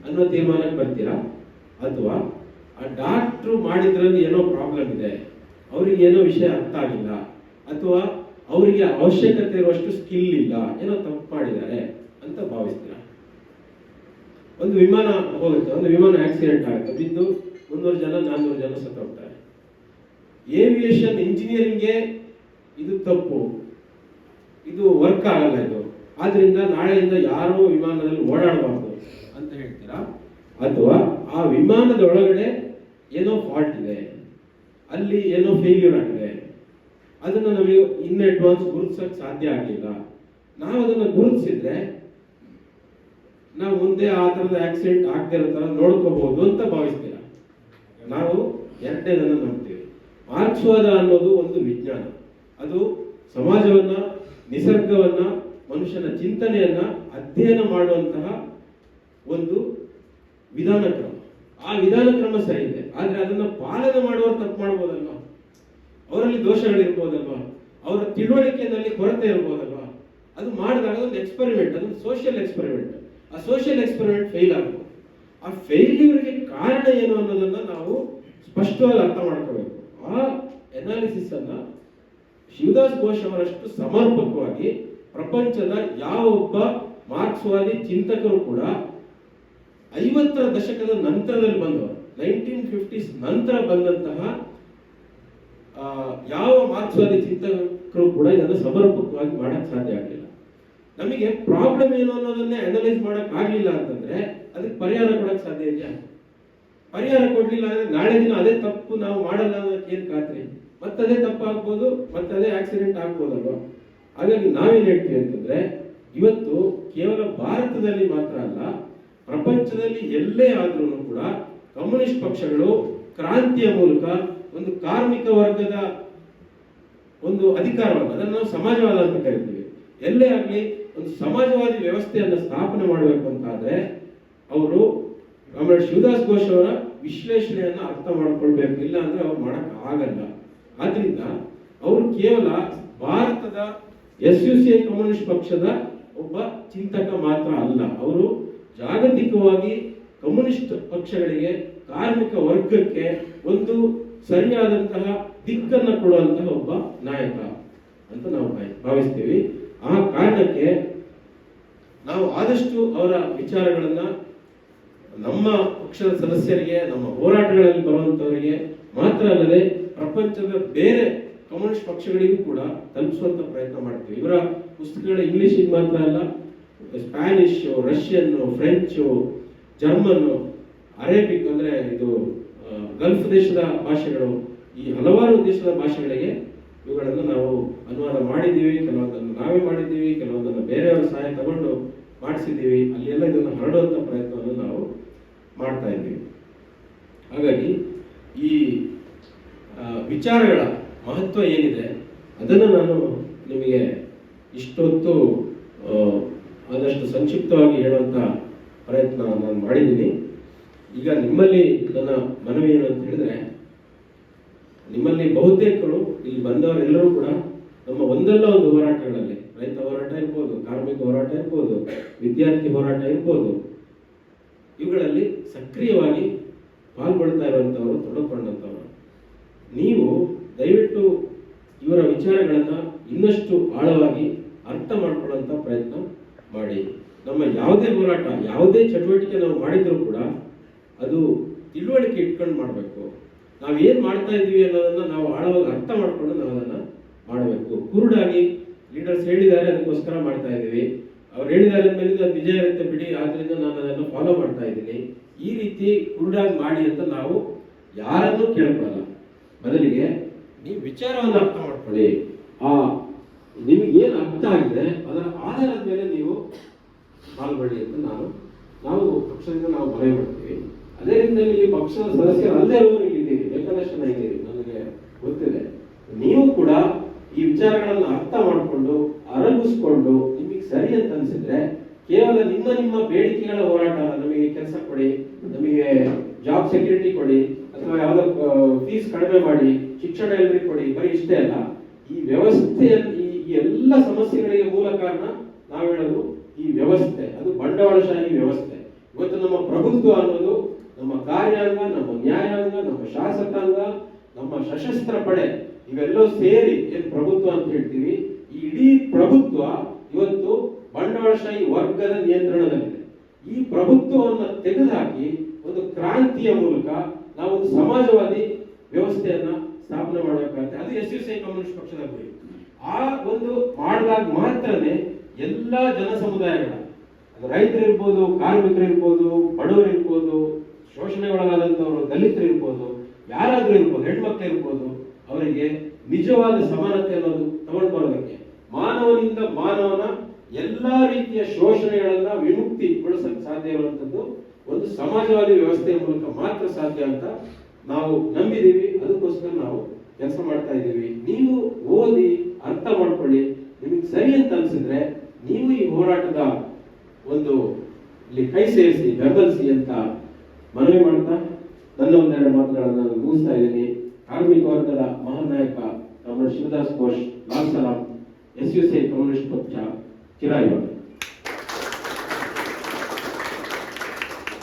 ಅನ್ನೋ ತೀರ್ಮಾನಕ್ಕೆ ಬರ್ತೀರಾ? ಅಥವಾ ಆ ಡಾಕ್ಟ್ರು ಮಾಡಿದ್ರಲ್ಲಿ ಏನೋ ಪ್ರಾಬ್ಲಮ್ ಇದೆ, ಅವ್ರಿಗೆ ಏನೋ ವಿಷಯ ಅರ್ಥ ಆಗಿಲ್ಲ, ಅಥವಾ ಅವರಿಗೆ ಅವಶ್ಯಕತೆ ಇರುವಷ್ಟು ಸ್ಕಿಲ್ ಇಲ್ಲ, ಏನೋ ತಪ್ಪು ಮಾಡಿದ್ದಾರೆ ಅಂತ ಭಾವಿಸ್ತೀರಾ? ಒಂದು ವಿಮಾನ ಹೋಗುತ್ತೆ, ಒಂದು ವಿಮಾನ ಆಕ್ಸಿಡೆಂಟ್ ಆಗುತ್ತೆ, ಬಿದ್ದು ಮುನ್ನೂರು ಜನ, ನಾನ್ನೂರು ಜನ ಸತ್ತೋಗ್ತಾರೆ. ಏವಿಯೇಷನ್ ಇಂಜಿನಿಯರಿಂಗ್ಗೆ ಇದು ತಪ್ಪು. ಇದು ವರ್ಕ್ ಆಗಲ್ಲ ಇದು. ಆದ್ರಿಂದ ನಾಳೆಯಿಂದ ಯಾರೂ ವಿಮಾನದಲ್ಲಿ ಓಡಾಡಬಾರ್ದು ಅಂತ ಹೇಳ್ತೀರಾ? ಅಥವಾ ಆ ವಿಮಾನದ ಒಳಗಡೆ ಏನೋ ಫಾಲ್ಟ್ ಇದೆ. ಅಲ್ಲಿ ಏನೋ ಫೇಲ್ಯೂರ್ ಆಗಿದೆ. ಅದನ್ನ ನಮಗೆ ಇನ್ ಅಡ್ವಾನ್ಸ್ ಗುರುತಿಸೋಕೆ ಸಾಧ್ಯ ಆಗಲಿಲ್ಲ. ನಾವು ಅದನ್ನ ಗುರುತಿಸಿದ್ರೆ ನಾವು ಮುಂದೆ ಆ ಥರದ ಆಕ್ಸಿಡೆಂಟ್ ಆಗದೆ ಇರೋ ಥರ ನೋಡ್ಕೋಬಹುದು ಅಂತ ಭಾವಿಸ್ತೀರಾ? ನಾವು ಎರಡನೇದನ್ನು ನಂಬ್ತೀವಿ. ಮಾರ್ಕ್ಸ್ವಾದ ಅನ್ನೋದು ಒಂದು ವಿಜ್ಞಾನ. ಅದು ಸಮಾಜವನ್ನ, ನಿಸರ್ಗವನ್ನ, ಮನುಷ್ಯನ ಚಿಂತನೆಯನ್ನ ಅಧ್ಯಯನ ಮಾಡುವಂತಹ ಒಂದು ವಿಧಾನ ಕ್ರಮ. ಆ ವಿಧಾನ ಕ್ರಮ ಸರಿ ಇದೆ. ಆದ್ರೆ ಅದನ್ನ ಪಾಲನೆ ಮಾಡುವವರು ತಪ್ಪು ಮಾಡ್ಬೋದಲ್ವಾ? ಅವರಲ್ಲಿ ದೋಷಗಳಿರ್ಬೋದಲ್ವಾ ಅವರ ತಿಳುವಳಿಕೆಯಲ್ಲಿ ಕೊರತೆ ಇರ್ಬೋದಲ್ವಾ ಅದು ಮಾಡಿದಾಗ ಒಂದು ಎಕ್ಸ್ಪೆರಿಮೆಂಟ್ ಅದೊಂದು ಸೋಷಿಯಲ್ ಎಕ್ಸ್ಪೆರಿಮೆಂಟ್ ಆ ಸೋಷಿಯಲ್ ಎಕ್ಸ್ಪೆರಿಮೆಂಟ್ ಫೇಲ್ ಆಗ್ಬೋದು. ಆ ಫೇಲ್ಯೂರ್ಗೆ ಕಾರಣ ಏನು ಅನ್ನೋದನ್ನ ನಾವು ಸ್ಪಷ್ಟವಾಗಿ ಅರ್ಥ ಮಾಡ್ಕೋಬೇಕು. ಆ ಎನಾಲಿಸಿಸ್ ಅನ್ನ ಶಿವದಾಸ್ ಘೋಷ್ ಅವರಷ್ಟು ಸಮರ್ಪಕವಾಗಿ ಪ್ರಪಂಚದ ಯಾವ ಒಬ್ಬ ಮಾರ್ಕ್ಸ್ವಾದಿ ಚಿಂತಕರು ಕೂಡ ಐವತ್ತರ ದಶಕದ ನಂತರದಲ್ಲಿ ಬಂದವರು. ನೈನ್ಟೀನ್ ಫಿಫ್ಟೀಸ್ ನಂತರ ಬಂದಂತಹ ಯಾವ ಮಾರ್ಕ್ಸ್ವಾದಿ ಚಿಂತಕರು ಕೂಡ ಇದನ್ನು ಸಮರ್ಪಕವಾಗಿ ಮಾಡಕ್ ಸಾಧ್ಯ ಆಗಲಿಲ್ಲ. ನಮಗೆ ಪ್ರಾಬ್ಲಮ್ ಏನು ಅನ್ನೋದನ್ನೇ ಅನಲೈಸ್ ಮಾಡಕ್ ಆಗ್ಲಿಲ್ಲ ಅಂತಂದ್ರೆ, ಅದಕ್ಕೆ ಪರಿಹಾರ ಕೊಡಕ್ ಸಾಧ್ಯ ಇದೆಯಾ? ಪರಿಹಾರ ಕೊಡ್ಲಿಲ್ಲ ಅಂದ್ರೆ ನಾಳೆ ದಿನ ಅದೇ ತಪ್ಪು ನಾವು ಮಾಡಲ್ಲ ಅನ್ನೋದಕ್ಕೆ ಏನ್ ಖಾತ್ರಿ. ಮತ್ತದೇ ತಪ್ಪು ಆಗ್ಬೋದು ಮತ್ತದೇ ಆಕ್ಸಿಡೆಂಟ್ ಆಗ್ಬೋದಲ್ವ? ಹಾಗಾಗಿ ನಾವೇನ್ ಹೇಳ್ತೀವಿ ಅಂತಂದ್ರೆ, ಇವತ್ತು ಕೇವಲ ಭಾರತದಲ್ಲಿ ಮಾತ್ರ ಅಲ್ಲ, ಪ್ರಪಂಚದಲ್ಲಿ ಎಲ್ಲೇ ಆದ್ರೂ ಕೂಡ ಕಮ್ಯುನಿಸ್ಟ್ ಪಕ್ಷಗಳು ಕ್ರಾಂತಿಯ ಮೂಲಕ ಒಂದು ಕಾರ್ಮಿಕ ವರ್ಗದ ಒಂದು ಅಧಿಕಾರವನ್ನು ಅದನ್ನು ನಾವು ಸಮಾಜವಾದ ಅಂತ ಕರಿತೀವಿ. ಎಲ್ಲೇ ಆಗಲಿ ಒಂದು ಸಮಾಜವಾದಿ ವ್ಯವಸ್ಥೆಯನ್ನು ಸ್ಥಾಪನೆ ಮಾಡಬೇಕು ಅಂತ ಅವರು ಕಾಮ್ರೇಡ್ ಶಿವದಾಸ್ ಘೋಷ್ ಅವರ ವಿಶ್ಲೇಷಣೆಯನ್ನು ಅರ್ಥ ಮಾಡ್ಕೊಳ್ಬೇಕು. ಇಲ್ಲ ಅಂದ್ರೆ ಅವ್ರು ಮಾಡಕ್ ಆಗಲ್ಲ. ಆದ್ರಿಂದ ಅವರು ಕೇವಲ ಭಾರತದ ಎಸ್ ಯು ಸಿ ಕಮ್ಯುನಿಸ್ಟ್ ಪಕ್ಷದ ಒಬ್ಬ ಚಿಂತಕ ಮಾತ್ರ ಅಲ್ಲ. ಅವರು ಜಾಗತಿಕವಾಗಿ ಕಮ್ಯುನಿಸ್ಟ್ ಪಕ್ಷಗಳಿಗೆ ಕಾರ್ಮಿಕ ವರ್ಗಕ್ಕೆ ಒಂದು ಸರಿಯಾದಂತಹ ದಿಕ್ಕನ್ನು ಕೊಡುವಂತಹ ಒಬ್ಬ ನಾಯಕ ಅಂತ ನಾವು ಭಾವಿ- ಭಾವಿಸ್ತೀವಿ. ಆ ಕಾರಣಕ್ಕೆ ನಾವು ಆದಷ್ಟು ಅವರ ವಿಚಾರಗಳನ್ನ ನಮ್ಮ ಪಕ್ಷದ ಸದಸ್ಯರಿಗೆ, ನಮ್ಮ ಹೋರಾಟಗಳಲ್ಲಿ ಬರುವಂತವರಿಗೆ ಮಾತ್ರ ಅಲ್ಲದೆ ಪ್ರಪಂಚದ ಬೇರೆ ಕಮ್ಯುನಿಸ್ಟ್ ಪಕ್ಷಗಳಿಗೂ ಕೂಡ ತಲುಪಿಸುವಂತ ಪ್ರಯತ್ನ ಮಾಡ್ತೀವಿ. ಇವರ ಪುಸ್ತಕಗಳ ಇಂಗ್ಲಿಷಿಗೆ ಮಾತ್ರ ಅಲ್ಲ, Spanish, Russian, French, German, Arabic ಅಂದ್ರೆ ಇದು ಗಲ್ಫ್ ದೇಶದ ಭಾಷೆಗಳು, ಈ ಹಲವಾರು ದೇಶದ ಭಾಷೆಗಳಿಗೆ ಇವುಗಳನ್ನು ನಾವು ಅನುವಾದ ಮಾಡಿದ್ದೀವಿ, ಕೆಲವೊಂದನ್ನು ನಾವೇ ಮಾಡಿದ್ದೀವಿ, ಕೆಲವೊಂದನ್ನು ಬೇರೆಯವರ ಸಹಾಯ ತಗೊಂಡು ಮಾಡಿಸಿದ್ದೀವಿ. ಅಲ್ಲಿ ಎಲ್ಲ ಇದನ್ನು ಹರಡುವಂಥ ಪ್ರಯತ್ನವನ್ನು ನಾವು ಮಾಡ್ತಾ ಇದ್ದೀವಿ. ಹಾಗಾಗಿ ಈ ವಿಚಾರಗಳ ಮಹತ್ವ ಏನಿದೆ, ಅದನ್ನು ನಾನು ನಿಮಗೆ ಇಷ್ಟೊತ್ತು ಆದಷ್ಟು ಸಂಕ್ಷಿಪ್ತವಾಗಿ ಹೇಳುವಂಥ ಪ್ರಯತ್ನ ನಾನು ಮಾಡಿದ್ದೀನಿ. ಈಗ ನಿಮ್ಮಲ್ಲಿ ನನ್ನ ಮನವಿ ಏನು ಅಂತ ಹೇಳಿದ್ರೆ, ನಿಮ್ಮಲ್ಲಿ ಬಹುತೇಕರು ಇಲ್ಲಿ ಬಂದವರೆಲ್ಲರೂ ಕೂಡ ನಮ್ಮ ಒಂದಲ್ಲ ಒಂದು ಹೋರಾಟಗಳಲ್ಲಿ ರೈತ ಹೋರಾಟ ಇರ್ಬೋದು, ಕಾರ್ಮಿಕ ಹೋರಾಟ ಇರ್ಬೋದು, ವಿದ್ಯಾರ್ಥಿ ಹೋರಾಟ ಇರ್ಬೋದು ಇವುಗಳಲ್ಲಿ ಸಕ್ರಿಯವಾಗಿ ಪಾಲ್ಗೊಳ್ತಾ ಇರುವಂಥವರು ತೊಡಕೊಂಡಂಥವರು ನೀವು ದಯವಿಟ್ಟು ಇವರ ವಿಚಾರಗಳನ್ನು ಇನ್ನಷ್ಟು ಆಳವಾಗಿ ಅರ್ಥ ಮಾಡಿಕೊಳ್ಳುವಂಥ ಪ್ರಯತ್ನ ಮಾಡಿ. ನಮ್ಮ ಯಾವುದೇ ಹೋರಾಟ, ಯಾವುದೇ ಚಟುವಟಿಕೆ ನಾವು ಮಾಡಿದರೂ ಕೂಡ ಅದು ತಿಳುವಳಿಕೆ ಇಟ್ಕೊಂಡು ಮಾಡಬೇಕು. ನಾವು ಏನು ಮಾಡ್ತಾ ಇದ್ದೀವಿ ಅನ್ನೋದನ್ನು ನಾವು ಆಳವಾಗಿ ಅರ್ಥ ಮಾಡಿಕೊಂಡು ನಾವು ಅದನ್ನು ಮಾಡಬೇಕು. ಕುರುಡಾಗಿ ಲೀಡರ್ಸ್ ಹೇಳಿದ್ದಾರೆ, ಅದಕ್ಕೋಸ್ಕರ ಮಾಡ್ತಾ ಇದ್ದೀವಿ. ಅವ್ರು ಹೇಳಿದ್ದಾರೆ ಮೇಲೆ ಅದು ನಿಜ ಇರುತ್ತೆ ಬಿಡಿ, ಆದ್ರಿಂದ ನಾನು ಅದನ್ನು ಫಾಲೋ ಮಾಡ್ತಾ ಇದ್ದೀನಿ. ಈ ರೀತಿ ಕುರುಡಾಗಿ ಮಾಡಿ ಅಂತ ನಾವು ಯಾರನ್ನೂ ಕೇಳ್ಕೊಳ್ಳಲ್ಲ ಬದಲಿಗೆ ನೀವು ವಿಚಾರವನ್ನು ಅರ್ಥ ಮಾಡ್ಕೊಳ್ಳಿ. ಆ, ನಿಮಗೆ ಏನು ಅರ್ಥ ಆಗಿದೆ, ಅದರ ಆಧಾರದ ಮೇಲೆ ನೀವು ಪಾಲ್ಗೊಳ್ಳಿ ಅಂತ ನಾನು, ನಾವು ಪಕ್ಷದಿಂದ ನಾವು ಮನವಿ ಮಾಡ್ತೀವಿ. ಅದೇ ರೀತಿಯಲ್ಲಿ ಈ ಪಕ್ಷದ ಸದಸ್ಯರು ಅಲ್ಲೇ ಇರೋರು ಇಲ್ಲಿದ್ದೀರಿ ಡೆಕೋರೇಷನ್ ಆಗಿದ್ದೀರಿ ನನಗೆ ಗೊತ್ತಿದೆ. ನೀವು ಕೂಡ ಈ ವಿಚಾರಗಳನ್ನು ಅರ್ಥ ಮಾಡಿಕೊಂಡು, ಅರಗಿಸ್ಕೊಂಡು ಸರಿ ಅಂತ ಅನ್ಸಿದ್ರೆ ಕೇವಲ ನಿಮ್ಮ ನಿಮ್ಮ ಬೇಡಿಕೆಗಳ ಹೋರಾಟ. ನಮಗೆ ಕೆಲಸ ಕೊಡಿ, ನಮಗೆ ಜಾಬ್ ಸೆಕ್ಯೂರಿಟಿ ಕೊಡಿ, ಅಥವಾ ಯಾವುದೋ ಫೀಸ್ ಕಡಿಮೆ ಮಾಡಿ, ಶಿಕ್ಷಣ ಎಲ್ರಿಗೂ ಕೊಡಿ, ಬರೀ ಇಷ್ಟೇ ಅಲ್ಲ ಈ ವ್ಯವಸ್ಥೆಯ ಈ ಎಲ್ಲ ಸಮಸ್ಯೆಗಳಿಗೆ ಮೂಲ ಕಾರಣ ನಾವು ಹೇಳೋದು ಈ ವ್ಯವಸ್ಥೆ ಅದು ಬಂಡವಾಳಶಾಹಿ ವ್ಯವಸ್ಥೆ ಇವತ್ತು ನಮ್ಮ ಪ್ರಭುತ್ವ ಅನ್ನೋದು ನಮ್ಮ ಕಾರ್ಯಾಂಗ, ನಮ್ಮ ನ್ಯಾಯಾಂಗ, ನಮ್ಮ ಶಾಸಕಾಂಗ, ನಮ್ಮ ಸಶಸ್ತ್ರ ಪಡೆ, ಇವೆಲ್ಲವೂ ಸೇರಿ ಏನು ಪ್ರಭುತ್ವ ಅಂತ ಹೇಳ್ತೀವಿ, ಈ ಇಡೀ ಪ್ರಭುತ್ವ ಇವತ್ತು ಬಂಡವಾಳಶಾಹಿ ವರ್ಗದ ನಿಯಂತ್ರಣದಲ್ಲಿದೆ. ಈ ಪ್ರಭುತ್ವವನ್ನು ತೆಗೆದುಹಾಕಿ ಒಂದು ಕ್ರಾಂತಿಯ ಮೂಲಕ ನಾವು ಸಮಾಜವಾದಿ ವ್ಯವಸ್ಥೆಯನ್ನ ಸ್ಥಾಪನೆ ಮಾಡಬೇಕಾಗುತ್ತೆ. ಅದು ಎಸ್ ಯು ಸಿ ಕಮ್ಯುನಿಸ್ಟ್ ಪಕ್ಷದ ಗುರಿ. ಆ ಒಂದು ಮಾಡಿದಾಗ ಮಾತ್ರನೇ ಎಲ್ಲ ಜನ ಸಮುದಾಯಗಳ ರೈತರು ಇರ್ಬೋದು ಕಾರ್ಮಿಕರು ಇರ್ಬೋದು ಬಡವರು ಇರ್ಬೋದು ಶೋಷಣೆಗೊಳಗಾದಂಥವ್ರು ದಲಿತರು ಇರ್ಬೋದು ಯಾರಾದ್ರೂ ಇರ್ಬೋದು ಹೆಣ್ಮಕ್ಳು ಇರ್ಬೋದು ಅವರಿಗೆ ನಿಜವಾದ ಸಮಾನತೆ ಅನ್ನೋದು ತಗೊಂಡು ಬರೋದಕ್ಕೆ ಮಾನವನಿಂದ ಮಾನವನ ಎಲ್ಲ ರೀತಿಯ ಶೋಷಣೆಗಳನ್ನ ವಿಮುಕ್ತಿಗೊಳಿಸಕ್ಕೆ ಸಾಧ್ಯ ಇರುವಂತದ್ದು ಒಂದು ಸಮಾಜವಾದಿ ವ್ಯವಸ್ಥೆಯ ಮೂಲಕ ಮಾತ್ರ ಸಾಧ್ಯ ಅಂತ ನಾವು ನಂಬಿದೀವಿ. ಅದಕ್ಕೋಸ್ಕರ ನಾವು ಕೆಲಸ ಮಾಡ್ತಾ ಇದ್ದೀವಿ. ನೀವು ಓದಿ ಅರ್ಥ ಮಾಡ್ಕೊಳ್ಳಿ. ನಿಮಗೆ ಸರಿ ಅಂತ ಅನ್ಸಿದ್ರೆ ನೀವು ಈ ಹೋರಾಟದ ಒಂದು ಇಲ್ಲಿ ಕೈ ಸೇರಿಸಿ ಬೆಂಬಲಿಸಿ ಅಂತ ಮನವಿ ಮಾಡ್ತಾ ನನ್ನ ಒಂದೆರಡು ಮಾತುಗಳನ್ನು ನಾನು ಮುಗಿಸ್ತಾ ಇದ್ದೀನಿ. ಕಾರ್ಮಿಕ ವರ್ಗದ ಮಹಾನ್ ನಾಯಕ ನಮ್ಮ ಶಿವದಾಸ್ ಘೋಷ್ ಲಾಲ್ ಸಲಾಂ ಎಸ್ ಯು ಸಿ ಕಮ್ಯುನಿಸ್ಟ್ ಪಕ್ಷ ಚಿರಾಯುವ